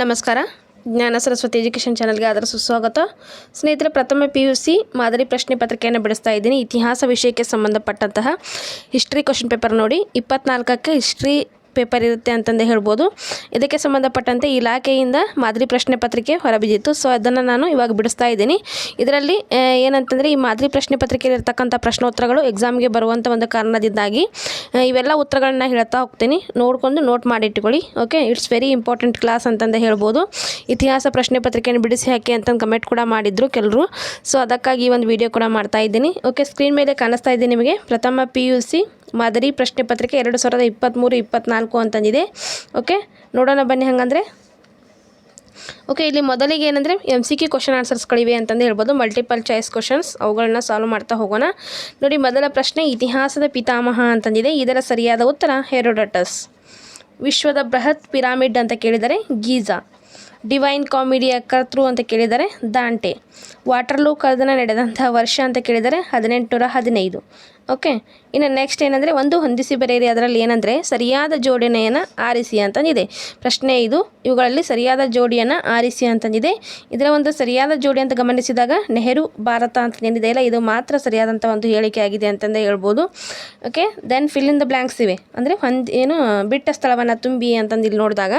ನಮಸ್ಕಾರ. ಜ್ಞಾನ ಸರಸ್ವತಿ ಎಜುಕೇಷನ್ ಚಾನಲ್ಗೆ ಅದರ ಸುಸ್ವಾಗತ. ಸ್ನೇಹಿತರೆ, ಪ್ರಥಮ ಪಿ ಯು ಸಿ ಮಾದರಿ ಪ್ರಶ್ನೆ ಪತ್ರಿಕೆಯನ್ನು ಬಿಡಿಸ್ತಾ ಇದ್ದೀನಿ. ಇತಿಹಾಸ ವಿಷಯಕ್ಕೆ ಸಂಬಂಧಪಟ್ಟಂತಹ ಹಿಸ್ಟ್ರಿ ಕ್ವಶನ್ ಪೇಪರ್ ನೋಡಿ. ಇಪ್ಪತ್ನಾಲ್ಕಕ್ಕೆ ಹಿಸ್ಟ್ರಿ ಪೇಪರ್ ಇರುತ್ತೆ ಅಂತಂದು ಹೇಳ್ಬೋದು. ಇದಕ್ಕೆ ಸಂಬಂಧಪಟ್ಟಂತೆ ಇಲಾಖೆಯಿಂದ ಮಾದರಿ ಪ್ರಶ್ನೆ ಪತ್ರಿಕೆ ಹೊರಬಿದ್ದಿತ್ತು. ಸೊ ಅದನ್ನು ನಾನು ಇವಾಗ ಬಿಡಿಸ್ತಾ ಇದ್ದೀನಿ. ಇದರಲ್ಲಿ ಏನಂತಂದರೆ ಈ ಮಾದರಿ ಪ್ರಶ್ನೆ ಪತ್ರಿಕೆಯಲ್ಲಿ ಇರ್ತಕ್ಕಂಥ ಪ್ರಶ್ನೋತ್ತರಗಳು ಎಕ್ಸಾಮ್ಗೆ ಬರುವಂಥ ಒಂದು ಕಾರಣದಿಂದಾಗಿ ಇವೆಲ್ಲ ಉತ್ತರಗಳನ್ನ ಹೇಳ್ತಾ ಹೋಗ್ತೀನಿ. ನೋಡ್ಕೊಂಡು note ಮಾಡಿಟ್ಕೊಳ್ಳಿ. Okay it's very important class ಅಂತಂದು ಹೇಳ್ಬೋದು. ಇತಿಹಾಸ ಪ್ರಶ್ನೆ ಪತ್ರಿಕೆಯನ್ನು ಬಿಡಿಸಿ ಹಾಕಿ ಅಂತ ಕಮೆಂಟ್ ಕೂಡ ಮಾಡಿದ್ರು ಕೆಲವರು ಸೊ ಅದಕ್ಕಾಗಿ ಒಂದು ವಿಡಿಯೋ ಕೂಡ ಮಾಡ್ತಾ ಇದ್ದೀನಿ. ಓಕೆ ಸ್ಕ್ರೀನ್ ಮೇಲೆ ಕಾಣಿಸ್ತಾ ಇದ್ದೀನಿ ನಿಮಗೆ. ಪ್ರಥಮ ಪಿ ಯು ಸಿ ಮಾದರಿ ಪ್ರಶ್ನೆ ಪತ್ರಿಕೆ ಎರಡು ಸಾವಿರದ ಇಪ್ಪತ್ತ್ಮೂರು, ಇಪ್ಪತ್ತ್ನಾಲ್ಕು ಅಂತಂದಿದೆ. ಓಕೆ ನೋಡೋಣ ಬನ್ನಿ ಹಾಗಂದ್ರೆ. ಓಕೆ ಇಲ್ಲಿ ಮೊದಲಿಗೆ ಏನಂದರೆ ಎಂ ಸಿ ಕ್ಯೂ ಕ್ವಶನ್ ಆನ್ಸರ್ಸ್ಗಳಿವೆ ಅಂತಂದು ಹೇಳ್ಬೋದು. ಮಲ್ಟಿಪಲ್ ಚಾಯ್ಸ್ ಕ್ವಶನ್ಸ್ ಅವುಗಳನ್ನ ಸಾಲ್ವ್ ಮಾಡ್ತಾ ಹೋಗೋಣ. ನೋಡಿ, ಮೊದಲ ಪ್ರಶ್ನೆ ಇತಿಹಾಸದ ಪಿತಾಮಹ ಅಂತಂದಿದೆ. ಇದರ ಸರಿಯಾದ ಉತ್ತರ ಹೆರೋಡಟಸ್. ವಿಶ್ವದ ಬೃಹತ್ ಪಿರಾಮಿಡ್ ಅಂತ ಕೇಳಿದರೆ ಗೀಜಾ. ಡಿವೈನ್ ಕಾಮಿಡಿಯ ಕರ್ತೃ ಅಂತ ಕೇಳಿದರೆ ದಾಂಟೆ. ವಾಟರ್ಲೂ ಕದನ ನಡೆದಂತಹ ವರ್ಷ ಅಂತ ಕೇಳಿದರೆ ಹದಿನೆಂಟುನೂರ ಹದಿನೈದು. ಓಕೆ. ಇನ್ನು ನೆಕ್ಸ್ಟ್ ಏನಂದರೆ, ಒಂದು ಹೊಂದಿಸಿ ಬರೆಯಿರಿ. ಅದರಲ್ಲಿ ಏನಂದರೆ, ಸರಿಯಾದ ಜೋಡಣೆಯನ್ನು ಆರಿಸಿ ಅಂತಂದಿದೆ. ಪ್ರಶ್ನೆ ಇದು. ಇವುಗಳಲ್ಲಿ ಸರಿಯಾದ ಜೋಡಿಯನ್ನು ಆರಿಸಿ ಅಂತಂದಿದೆ. ಇದರ ಒಂದು ಸರಿಯಾದ ಜೋಡಿ ಅಂತ ಗಮನಿಸಿದಾಗ, ನೆಹರು, ಭಾರತ ಅಂತ ಏನಿದೆ ಅಲ್ಲ? ಇದು ಮಾತ್ರ ಸರಿಯಾದಂಥ ಒಂದು ಹೇಳಿಕೆ ಆಗಿದೆ ಅಂತಂದು ಹೇಳ್ಬೋದು. Okay. Then fill in the blanks ಇವೆ. ಅಂದರೆ ಹೊಂದ್, ಏನು, ಬಿಟ್ಟ ಸ್ಥಳವನ್ನು ತುಂಬಿ ಅಂತಂದು ಇಲ್ಲಿ ನೋಡಿದಾಗ.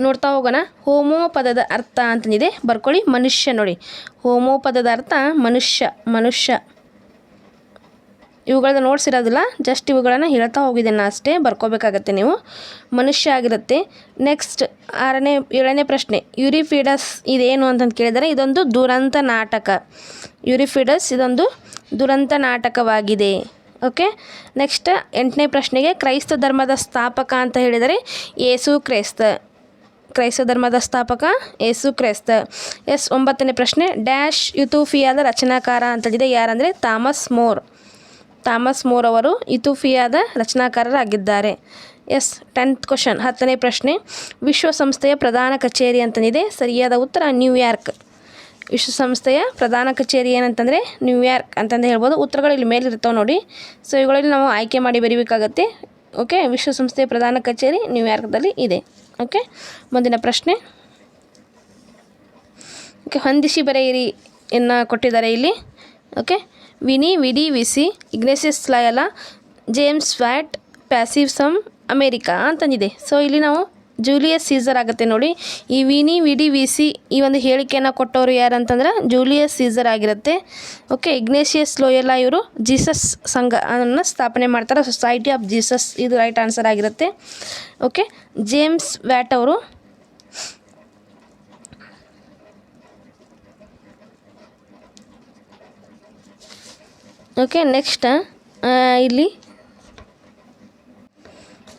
ನೋಡ್ತಾ ಹೋಗೋಣ. ಹೋಮೋ ಪದದ ಅರ್ಥ ಅಂತಂದಿದೆ. ಬರ್ಕೊಳ್ಳಿ. ಮನುಷ್ಯ ನೋಡಿ. ಹೋಮೋ ಪದದ ಅರ್ಥ ಮನುಷ್ಯ ಮನುಷ್ಯ. ಇವುಗಳನ್ನ ಇರೋದಿಲ್ಲ ಜಸ್ಟ್ ಇವುಗಳನ್ನು ಹೇಳ್ತಾ ಹೋಗಿದ್ದೇನೆ ಅಷ್ಟೇ, ಬರ್ಕೋಬೇಕಾಗತ್ತೆ ನೀವು. ಮನುಷ್ಯ ಆಗಿರುತ್ತೆ. ನೆಕ್ಸ್ಟ್ ಆರನೇ, ಏಳನೇ ಪ್ರಶ್ನೆ, ಯುರಿಫಿಡಸ್ ಇದೇನು ಅಂತಂದು ಕೇಳಿದರೆ, ಇದೊಂದು ದುರಂತ ನಾಟಕ. ಯುರಿಫಿಡಸ್ ಇದೊಂದು ದುರಂತ ನಾಟಕವಾಗಿದೆ. ಓಕೆ ನೆಕ್ಸ್ಟ್ ಎಂಟನೇ ಪ್ರಶ್ನೆಗೆ, ಕ್ರೈಸ್ತ ಧರ್ಮದ ಸ್ಥಾಪಕ ಅಂತ ಹೇಳಿದರೆ ಯೇಸು ಕ್ರೈಸ್ತ. ಕ್ರೈಸ್ತ ಧರ್ಮದ ಸ್ಥಾಪಕ ಯೇಸು ಕ್ರೈಸ್ತ. ಎಸ್ ಒಂಬತ್ತನೇ ಪ್ರಶ್ನೆ, ಡ್ಯಾಶ್ ಯುತೂಫಿಯಾದ ರಚನಾಕಾರ ಅಂತಂದಿದೆ ಯಾರಂದರೆ, ಥಾಮಸ್ ಮೋರ್. ಥಾಮಸ್ ಮೋರ್ ಅವರು ಇತುಫಿಯಾದ ರಚನಾಕಾರರಾಗಿದ್ದಾರೆ. ಎಸ್, ಟೆಂತ್ ಕ್ವಶನ್, ಹತ್ತನೇ ಪ್ರಶ್ನೆ. ವಿಶ್ವಸಂಸ್ಥೆಯ ಪ್ರಧಾನ ಕಚೇರಿ ಅಂತನಿದೆ, ಸರಿಯಾದ ಉತ್ತರ ನ್ಯೂಯಾರ್ಕ್. ವಿಶ್ವಸಂಸ್ಥೆಯ ಪ್ರಧಾನ ಕಚೇರಿ ಏನಂತಂದರೆ ನ್ಯೂಯಾರ್ಕ್ ಅಂತಂದು ಹೇಳ್ಬೋದು. ಉತ್ತರಗಳು ಇಲ್ಲಿ ಮೇಲಿರ್ತಾವೆ ನೋಡಿ. ಸೊ ಇವುಗಳಲ್ಲಿ ನಾವು ಆಯ್ಕೆ ಮಾಡಿ ಬರೀಬೇಕಾಗತ್ತೆ. ಓಕೆ ವಿಶ್ವಸಂಸ್ಥೆಯ ಪ್ರಧಾನ ಕಚೇರಿ ನ್ಯೂಯಾರ್ಕ್ದಲ್ಲಿ ಇದೆ. ಓಕೆ ಮುಂದಿನ ಪ್ರಶ್ನೆ. ಓಕೆ ಹೊಂದಿಸಿ ಬರೆಯಿರಿ ಎನ್ನ ಕೊಟ್ಟಿದ್ದಾರೆ ಇಲ್ಲಿ. Okay veni, vidi, vici, Ignatius Loyola, James Watt, passive sum, America ಅಂತಂದಿದೆ. So ಇಲ್ಲಿ ನಾವು ಜೂಲಿಯಸ್ ಸೀಸರ್ ಆಗುತ್ತೆ ನೋಡಿ. ಈ ವಿನಿ, ವಿಡಿ, ವಿಸಿ ಈ ಒಂದು ಹೇಳಿಕೆಯನ್ನು ಕೊಟ್ಟವರು ಯಾರು ಅಂತಂದ್ರೆ ಜೂಲಿಯಸ್ ಸೀಸರ್ ಆಗಿರುತ್ತೆ. ಓಕೆ ಇಗ್ನೇಷಿಯಸ್ ಲೋಯೆಲ್ಲ ಇವರು ಜೀಸಸ್ ಸಂಘ ಅನ್ನು ಸ್ಥಾಪನೆ ಮಾಡ್ತಾರೆ. ಸೊಸೈಟಿ ಆಫ್ ಜೀಸಸ್ ಇದು ರೈಟ್ ಆನ್ಸರ್ ಆಗಿರುತ್ತೆ. ಓಕೆ ಜೇಮ್ಸ್ ವ್ಯಾಟ್ ಅವರು ಓಕೆ ನೆಕ್ಸ್ಟ್ ಇಲ್ಲಿ.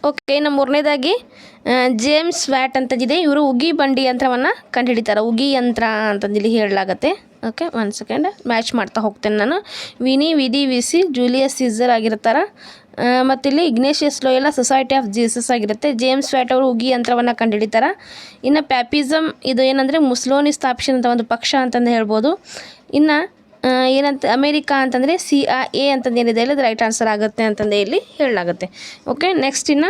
ಓಕೆ ಇನ್ನು ಮೂರನೇದಾಗಿ ಜೇಮ್ಸ್ ವ್ಯಾಟ್ ಅಂತಂದಿದೆ. ಇವರು ಉಗಿ ಬಂಡಿ ಯಂತ್ರವನ್ನು ಕಂಡುಹಿಡಿತಾರೆ. ಉಗಿ ಯಂತ್ರ ಅಂತಂದು ಇಲ್ಲಿ ಹೇಳಲಾಗತ್ತೆ. ಓಕೆ ಒನ್ ಸೆಕೆಂಡ್ ಮ್ಯಾಚ್ ಮಾಡ್ತಾ ಹೋಗ್ತೇನೆ ನಾನು. ವಿನಿ, ವಿಧಿ ವಿ ಸಿ ಜೂಲಿಯಸ್, ಸೀಸರ್ ಆಗಿರ್ತಾರೆ. ಮತ್ತಿಲ್ಲಿ Ignatius Loyola society of Jesus ಆಗಿರುತ್ತೆ. ಜೇಮ್ಸ್ ವ್ಯಾಟ್ ಅವರು ಉಗಿ ಯಂತ್ರವನ್ನು ಕಂಡುಹಿಡಿತಾರೆ. ಇನ್ನು ಪ್ಯಾಪಿಸಮ್ ಇದು ಏನಂದರೆ ಮುಸ್ಲೋನಿ ಸ್ಥಾಪಿಸಿದಂಥ ಒಂದು ಪಕ್ಷ ಅಂತಂದು ಹೇಳ್ಬೋದು. ಇನ್ನು ಏನಂತ, ಅಮೇರಿಕಾ ಅಂತಂದರೆ ಸಿ ಆ ಎ ಅಂತಂದು ಏನಿದೆ ಇಲ್ಲಿ ರೈಟ್ ಆನ್ಸರ್ ಆಗುತ್ತೆ ಅಂತಂದು ಇಲ್ಲಿ ಹೇಳಲಾಗುತ್ತೆ. ಓಕೆ ನೆಕ್ಸ್ಟ್ ಇನ್ನು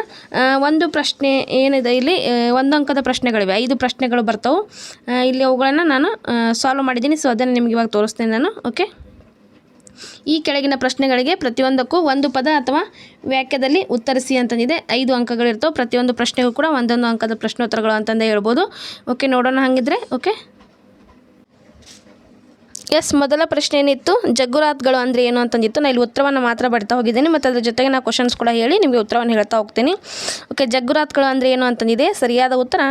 ಒಂದು ಪ್ರಶ್ನೆ ಏನಿದೆ ಇಲ್ಲಿ ಒಂದು ಅಂಕದ ಪ್ರಶ್ನೆಗಳಿವೆ. ಐದು ಪ್ರಶ್ನೆಗಳು ಬರ್ತವೆ. ಇಲ್ಲಿ ಅವುಗಳನ್ನು ನಾನು ಸಾಲ್ವ್ ಮಾಡಿದ್ದೀನಿ. ಸೊ ಅದನ್ನು ನಿಮಗೆ ಇವಾಗ ತೋರಿಸ್ತೇನೆ ನಾನು. ಓಕೆ ಈ ಕೆಳಗಿನ ಪ್ರಶ್ನೆಗಳಿಗೆ ಪ್ರತಿಯೊಂದಕ್ಕೂ ಒಂದು ಪದ ಅಥವಾ ವಾಕ್ಯದಲ್ಲಿ ಉತ್ತರಿಸಿ ಅಂತಂದಿದೆ. ಐದು ಅಂಕಗಳಿರ್ತವೆ. ಪ್ರತಿಯೊಂದು ಪ್ರಶ್ನೆಗೂ ಕೂಡ ಒಂದೊಂದು ಅಂಕದ ಪ್ರಶ್ನೋತ್ತರಗಳು ಅಂತಂದೇ ಹೇಳ್ಬೋದು. ಓಕೆ ನೋಡೋಣ ಹಾಗಿದ್ರೆ. ಓಕೆ ಎಸ್, ಮೊದಲ ಪ್ರಶ್ನೆ ಏನಿತ್ತು ಜಗ್ಗುರಾತ್ಗಳು ಅಂದರೆ ಏನು ಅಂತಂದಿತ್ತು? ನಾನು ಇಲ್ಲಿ ಉತ್ತರವನ್ನು ಮಾತ್ರ ಬರ್ತಾ ಹೋಗಿದ್ದೀನಿ, ಮತ್ತು ಅದರ ಜೊತೆಗೆ ನಾನು ಕ್ವಶನ್ಸ್ ಕೂಡ ಹೇಳಿ ನಿಮಗೆ ಉತ್ತರವನ್ನು ಹೇಳ್ತಾ ಹೋಗ್ತೀನಿ. ಓಕೆ ಜಗ್ಗುರಾತ್ಗಳು ಅಂದರೆ ಏನು ಅಂತಂದಿದೆ? ಸರಿಯಾದ ಉತ್ತರ,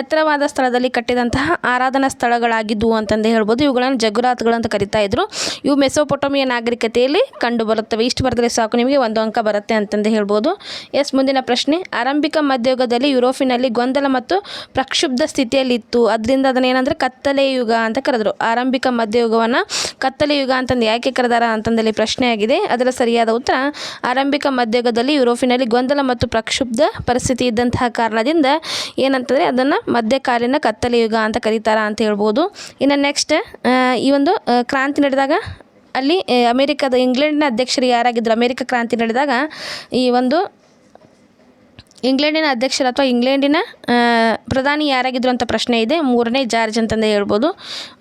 ಎತ್ತರವಾದ ಸ್ಥಳದಲ್ಲಿ ಕಟ್ಟಿದಂತಹ ಆರಾಧನಾ ಸ್ಥಳಗಳಾಗಿದ್ದವು ಅಂತಂದು ಹೇಳ್ಬೋದು. ಇವುಗಳನ್ನು ಜಗ್ಗುರಾತ್ಗಳು ಅಂತ ಕರಿತಾ ಇದ್ರು. ಇವು ಮೆಸೋಪೊಟೋಮಿಯ ನಾಗರಿಕತೆಯಲ್ಲಿ ಕಂಡು ಬರುತ್ತವೆ ಇಷ್ಟು ಬರೆದ್ರೆ ಸಾಕು, ನಿಮಗೆ ಒಂದು ಅಂಕ ಬರುತ್ತೆ ಅಂತಂದು ಹೇಳ್ಬೋದು. ಎಸ್ ಮುಂದಿನ ಪ್ರಶ್ನೆ, ಆರಂಭಿಕ ಮಧ್ಯಯುಗದಲ್ಲಿ ಯುರೋಪಿನಲ್ಲಿ ಗೊಂದಲ ಮತ್ತು ಪ್ರಕ್ಷುಬ್ಧ ಸ್ಥಿತಿಯಲ್ಲಿತ್ತು. ಅದರಿಂದ ಅದನ್ನ ಕತ್ತಲೆಯುಗ ಕತ್ತಲೆ ಯುಗ ಅಂತ ಕರೆದರು. ಆರಂಭಿಕ ಮಧ್ಯಯುಗವನ್ನು ಕತ್ತಲೆ ಯುಗ ಅಂತಂದು ಯಾಕೆ ಕರೆದಾರ ಅಂತಂದಲ್ಲಿ ಪ್ರಶ್ನೆ ಆಗಿದೆ ಅದರ ಸರಿಯಾದ ಉತ್ತರ, ಆರಂಭಿಕ ಮಧ್ಯಯುಗದಲ್ಲಿ ಯುರೋಪಿನಲ್ಲಿ ಗೊಂದಲ ಮತ್ತು ಪ್ರಕ್ಷುಬ್ಧ ಪರಿಸ್ಥಿತಿ ಇದ್ದಂತಹ ಕಾರಣದಿಂದ ಏನಂತಂದರೆ ಅದನ್ನು ಮಧ್ಯಕಾಲೀನ ಕತ್ತಲೆ ಯುಗ ಅಂತ ಕರೀತಾರ ಅಂತ ಹೇಳ್ಬೋದು. ಇನ್ನು ನೆಕ್ಸ್ಟ್ ಈ ಒಂದು ಕ್ರಾಂತಿ ನಡೆದಾಗ ಅಲ್ಲಿ ಅಮೇರಿಕದ, ಇಂಗ್ಲೆಂಡ್ನ ಅಧ್ಯಕ್ಷರು ಯಾರಾಗಿದ್ದರು ಅಮೇರಿಕ ಕ್ರಾಂತಿ ನಡೆದಾಗ ಈ ಒಂದು ಇಂಗ್ಲೆಂಡಿನ ಅಧ್ಯಕ್ಷರು ಅಥವಾ ಇಂಗ್ಲೆಂಡಿನ ಪ್ರಧಾನಿ ಯಾರಾಗಿದ್ದರು ಅಂತ ಪ್ರಶ್ನೆ ಇದೆ. ಮೂರನೇ ಜಾರ್ಜ್ ಅಂತಂದು ಹೇಳ್ಬೋದು.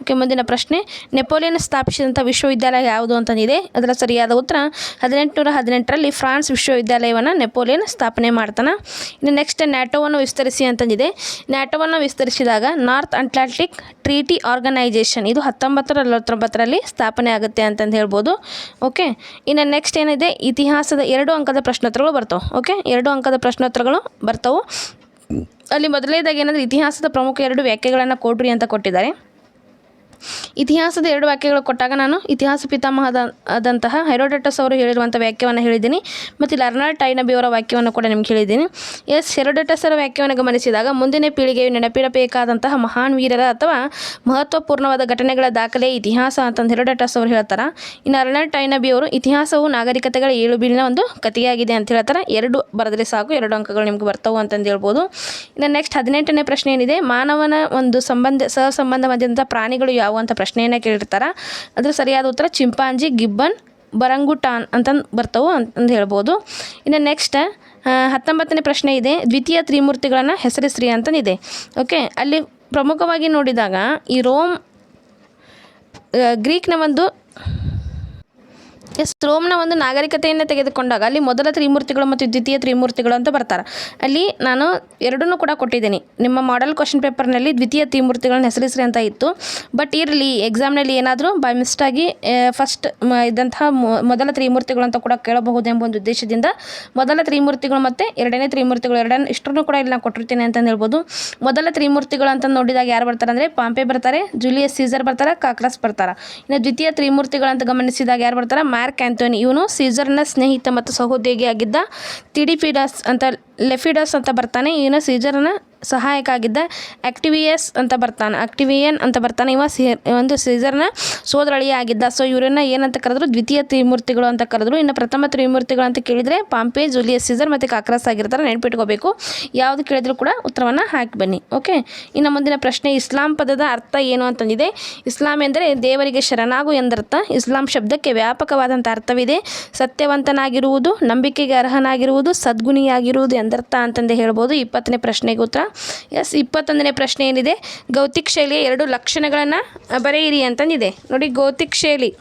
ಓಕೆ, ಮುಂದಿನ ಪ್ರಶ್ನೆ. ನೆಪೋಲಿಯನ್ ಸ್ಥಾಪಿಸಿದಂಥ ವಿಶ್ವವಿದ್ಯಾಲಯ ಯಾವುದು ಅಂತಂದಿದೆ. ಅದರ ಸರಿಯಾದ ಉತ್ತರ, ಹದಿನೆಂಟುನೂರ ಹದಿನೆಂಟರಲ್ಲಿ ಫ್ರಾನ್ಸ್ ವಿಶ್ವವಿದ್ಯಾಲಯವನ್ನು ನೆಪೋಲಿಯನ್ ಸ್ಥಾಪನೆ ಮಾಡ್ತಾನೆ. ಇನ್ನು ನೆಕ್ಸ್ಟ್, ನ್ಯಾಟೋವನ್ನು ವಿಸ್ತರಿಸಿ ಅಂತಂದಿದೆ. ನ್ಯಾಟೋವನ್ನು ವಿಸ್ತರಿಸಿದಾಗ ನಾರ್ತ್ ಅಟ್ಲಾಂಟಿಕ್ ಟ್ರೀಟಿ ಆರ್ಗನೈಜೇಷನ್ ಇದು ಹತ್ತೊಂಬತ್ತರ ನಲವತ್ತೊಂಬತ್ತರಲ್ಲಿ ಸ್ಥಾಪನೆ ಆಗುತ್ತೆ ಅಂತಂದು ಹೇಳ್ಬೋದು. ಓಕೆ, ಇನ್ನು ನೆಕ್ಸ್ಟ್ ಏನಿದೆ? ಇತಿಹಾಸದ ಎರಡು ಅಂಕದ ಪ್ರಶ್ನೋತ್ತರಗಳು ಬರ್ತಾವೆ. ಓಕೆ, ಎರಡು ಅಂಕದ ಪ್ರಶ್ನೋತ್ತರಗಳು ಬರ್ತಾವೆ. ಅಲ್ಲಿ ಮೊದಲನೇದಾಗಿ ಏನಂದ್ರೆ ಇತಿಹಾಸದ ಪ್ರಮುಖ ಎರಡು ವ್ಯಾಖ್ಯೆಗಳನ್ನು ಕೊಡ್ರಿ ಅಂತ ಕೊಟ್ಟಿದ್ದಾರೆ. ಇತಿಹಾಸದ ಎರಡು ವಾಕ್ಯಗಳು ಕೊಟ್ಟಾಗ ನಾನು ಇತಿಹಾಸ ಪಿತಾಮಹದ ಆದಂತಹ ಹೆರೋಡಟಸ್ ಅವರು ಹೇಳಿರುವಂಥ ವಾಕ್ಯವನ್ನು ಹೇಳಿದ್ದೀನಿ ಮತ್ತು ಇಲ್ಲಿ ಅರ್ನಾಲ್ಡ್ ಟೈನಬಿ ಅವರ ವಾಕ್ಯವನ್ನು ಕೂಡ ನಿಮ್ಗೆ ಹೇಳಿದ್ದೀನಿ. ಎಸ್, ಹೆರೋಡಟಸ್ ಅವರ ವಾಕ್ಯವನ್ನು ಗಮನಿಸಿದಾಗ ಮುಂದಿನ ಪೀಳಿಗೆಯು ನೆನಪಿಡಬೇಕಾದಂತಹ ಮಹಾನ್ ವೀರರ ಅಥವಾ ಮಹತ್ವಪೂರ್ಣವಾದ ಘಟನೆಗಳ ದಾಖಲೆ ಇತಿಹಾಸ ಅಂತಂದು ಹೆರೋಡಟಸ್ ಅವರು ಹೇಳ್ತಾರೆ. ಇನ್ನು ಅರ್ನಾಲ್ಡ್ ಟೈನಬಿ ಅವರು ಇತಿಹಾಸವು ನಾಗರಿಕತೆಗಳ ಏಳು ಬೀಳಿನ ಒಂದು ಕಥೆಯಾಗಿದೆ ಅಂತ ಹೇಳ್ತಾರೆ. ಎರಡು ಬರೆದ್ರೆ ಸಾಕು, ಎರಡು ಅಂಕಗಳು ನಿಮ್ಗೆ ಬರ್ತವು ಅಂತಂದು ಹೇಳ್ಬೋದು. ಇನ್ನು ನೆಕ್ಸ್ಟ್ ಹದಿನೆಂಟನೇ ಪ್ರಶ್ನೆ ಏನಿದೆ? ಮಾನವನ ಒಂದು ಸಂಬಂಧ, ಸಹಸಂಬಂಧ ಪ್ರಾಣಿಗಳು ಯಾವುವು ಅಂತ ಪ್ರಶ್ನೆಯನ್ನು ಕೇಳಿರ್ತಾರೆ. ಅದ್ರ ಸರಿಯಾದ ಉತ್ತರ ಚಿಂಪಾಂಜಿ, ಗಿಬ್ಬನ್, ಬರಂಗುಟಾನ್ ಅಂತಂದು ಬರ್ತವೆ ಅಂತಂದು ಹೇಳ್ಬೋದು. ಇನ್ನು ನೆಕ್ಸ್ಟ್ ಹತ್ತೊಂಬತ್ತನೇ ಪ್ರಶ್ನೆ ಇದೆ. ದ್ವಿತೀಯ ತ್ರಿಮೂರ್ತಿಗಳನ್ನು ಹೆಸರಿಸ್ರಿ ಅಂತಂದಿದೆ. ಓಕೆ ಅಲ್ಲಿ ಪ್ರಮುಖವಾಗಿ ನೋಡಿದಾಗ ಈ ರೋಮ್ ಗ್ರೀಕ್ನ ಒಂದು ಎಸ್ ರೋಮ್ನ ಒಂದು ನಾಗರಿಕತೆಯನ್ನು ತೆಗೆದುಕೊಂಡಾಗ ಅಲ್ಲಿ ಮೊದಲ ತ್ರಿಮೂರ್ತಿಗಳು ಮತ್ತು ದ್ವಿತೀಯ ತ್ರಿಮೂರ್ತಿಗಳು ಅಂತ ಬರ್ತಾರೆ. ಅಲ್ಲಿ ನಾನು ಎರಡನ್ನೂ ಕೂಡ ಕೊಟ್ಟಿದ್ದೀನಿ. ನಿಮ್ಮ ಮಾಡೆಲ್ ಕ್ವಶನ್ ಪೇಪರ್ನಲ್ಲಿ ದ್ವಿತೀಯ ತ್ರಿಮೂರ್ತಿಗಳನ್ನ ಹೆಸರಿಸ್ರಿ ಅಂತ ಇತ್ತು. ಬಟ್ ಇರಲಿ ಎಕ್ಸಾಮ್ನಲ್ಲಿ ಏನಾದರೂ ಬೈ ಮಿಸ್ಟಾಗಿ ಫಸ್ಟ್ ಇದ್ದಂತಹ ಮೊದಲ ತ್ರಿಮೂರ್ತಿಗಳು ಅಂತ ಕೂಡ ಕೇಳಬಹುದು ಎಂಬ ಒಂದು ಉದ್ದೇಶದಿಂದ ಮೊದಲ ತ್ರಿಮೂರ್ತಿಗಳು ಮತ್ತು ಎರಡನೇ ತ್ರಿಮೂರ್ತಿಗಳು ಎರಡನ್ನ ಇಷ್ಟನ್ನು ಕೂಡ ಇಲ್ಲಿ ನಾನು ಕೊಟ್ಟಿರ್ತೀನಿ ಅಂತ ಹೇಳ್ಬೋದು. ಮೊದಲ ತ್ರಿಮೂರ್ತಿಗಳು ಅಂತ ನೋಡಿದಾಗ ಯಾರು ಬರ್ತಾರೆ ಅಂದರೆ ಪಾಂಪೆ ಬರ್ತಾರೆ, ಜೂಲಿಯಸ್ ಸೀಸರ್ ಬರ್ತಾರೆ, ಕಾಕ್ರಸ್ ಬರ್ತಾರೆ. ಇನ್ನು ದ್ವಿತೀಯ ತ್ರಿಮೂರ್ತಿಗಳು ಅಂತ ಗಮನಿಸಿದಾಗ ಯಾರು ಬರ್ತಾರೆ? ಮಾರ್ಕ್ ಆ್ಯಂಥೋನಿ ಇವನು ಸೀಸರ್ನ ಸ್ನೇಹಿತ ಮತ್ತು ಸಹೋದ್ಯೋಗಿಯಾಗಿದ್ದ ತಿಡಿಫಿಡಸ್ ಅಂತ ಲೆಫಿಡಸ್ ಅಂತ ಬರ್ತಾನೆ. ಇವನು ಸೀಸರ್ನ ಸಹಾಯಕ ಆಗಿದ್ದ ಆಕ್ಟಿವಿಯಸ್ ಅಂತ ಬರ್ತಾನೆ. ಆಕ್ಟಿವಿಯನ್ ಅಂತ ಬರ್ತಾನೆ. ಇವ ಸಿ, ಒಂದು ಸೀಸರ್ನ ಸೋದರಳಿಯ ಆಗಿದ್ದ ಸೊ, ಇವರನ್ನ ಏನಂತ ಕರೆದ್ರು? ದ್ವಿತೀಯ ತ್ರಿಮೂರ್ತಿಗಳು ಅಂತ ಕರೆದ್ರು. ಇನ್ನು ಪ್ರಥಮ ತ್ರಿಮೂರ್ತಿಗಳು ಅಂತ ಕೇಳಿದರೆ ಪಾಂಪೆ, ಜೂಲಿಯಸ್, ಸೀಸರ್ ಮತ್ತು ಕಾಕ್ರಸ್ ಆಗಿರ್ತಾರೆ. ನೆನ್ಪಿಟ್ಕೋಬೇಕು. ಯಾವುದು ಕೇಳಿದ್ರು ಕೂಡ ಉತ್ತರವನ್ನು ಹಾಕಿ ಬನ್ನಿ. ಓಕೆ? ಇನ್ನು ಮುಂದಿನ ಪ್ರಶ್ನೆ, ಇಸ್ಲಾಂ ಪದದ ಅರ್ಥ ಏನು ಅಂತಂದಿದೆ. ಇಸ್ಲಾಂ ಎಂದರೆ ದೇವರಿಗೆ ಶರಣಾಗು ಎಂದರ್ಥ. ಇಸ್ಲಾಂ ಶಬ್ದಕ್ಕೆ ವ್ಯಾಪಕವಾದಂಥ ಅರ್ಥವಿದೆ. ಸತ್ಯವಂತನಾಗಿರುವುದು, ನಂಬಿಕೆಗೆ ಅರ್ಹನಾಗಿರುವುದು, ಸದ್ಗುಣಿಯಾಗಿರುವುದು ಎಂದರ್ಥ ಅಂತಂದೇ ಹೇಳ್ಬೋದು. ಇಪ್ಪತ್ತನೇ ಪ್ರಶ್ನೆಗೆ ಉತ್ತರ. ಎಸ್ ಇಪ್ಪತ್ತೊಂದನೇ ಪ್ರಶ್ನೆ ಏನಿದೆ? ಗೌತಿಕ್ ಶೈಲಿಯ ಎರಡು ಲಕ್ಷಣಗಳನ್ನು ಬರೆಯಿರಿ ಅಂತಂದಿದೆ. ನೋಡಿ ಗೌತಿಕ್ ಶೈಲಿ.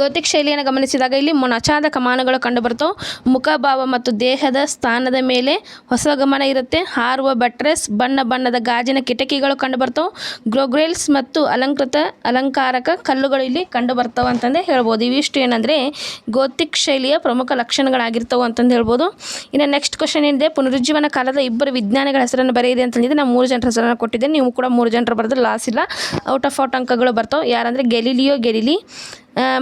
ಗೌತಿಕ್ ಶೈಲಿಯನ್ನು ಗಮನಿಸಿದಾಗ ಇಲ್ಲಿ ಮೊನಚಾದ ಕಮಾನುಗಳು ಕಂಡುಬರ್ತವೆ. ಮುಖಭಾವ ಮತ್ತು ದೇಹದ ಸ್ಥಾನದ ಮೇಲೆ ಹೊಸ ಗಮನ ಇರುತ್ತೆ. ಹಾರುವ ಬಟ್ರೆಸ್, ಬಣ್ಣ ಬಣ್ಣದ ಗಾಜಿನ ಕಿಟಕಿಗಳು ಕಂಡುಬರ್ತವೆ. ಗ್ರೋಗ್ರೇಲ್ಸ್ ಮತ್ತು ಅಲಂಕೃತ ಅಲಂಕಾರಕ ಕಲ್ಲುಗಳು ಇಲ್ಲಿ ಕಂಡುಬರ್ತವೆ ಅಂತಂದೇ ಹೇಳ್ಬೋದು. ಇವಿಷ್ಟು ಏನಂದರೆ ಗೋತಿಕ್ ಶೈಲಿಯ ಪ್ರಮುಖ ಲಕ್ಷಣಗಳಾಗಿರ್ತವೆ ಅಂತಂದು ಹೇಳ್ಬೋದು. ಇನ್ನು ನೆಕ್ಸ್ಟ್ ಕ್ವಶನ್ ಏನಿದೆ? ಪುನರುಜ್ಜೀವನ ಕಾಲದ ಇಬ್ಬರು ವಿಜ್ಞಾನಿಗಳ ಹೆಸರನ್ನು ಬರೆಯಿದೆ ಅಂತಂದಿದೆ ನಾನು ಮೂರು ಜನರ ಹೆಸರನ್ನು ಕೊಟ್ಟಿದ್ದೆ ನೀವು ಕೂಡ ಮೂರು ಜನರು ಬರೆದ್ರೆ ಲಾಸ್ ಇಲ್ಲ. ಔಟ್ ಆಫ್ ಔಟ್ ಅಂಕಗಳು ಬರ್ತವೆ. ಯಾರಂದರೆ ಗೆಲಿಲಿಯೋ ಗೆಲಿಲಿ.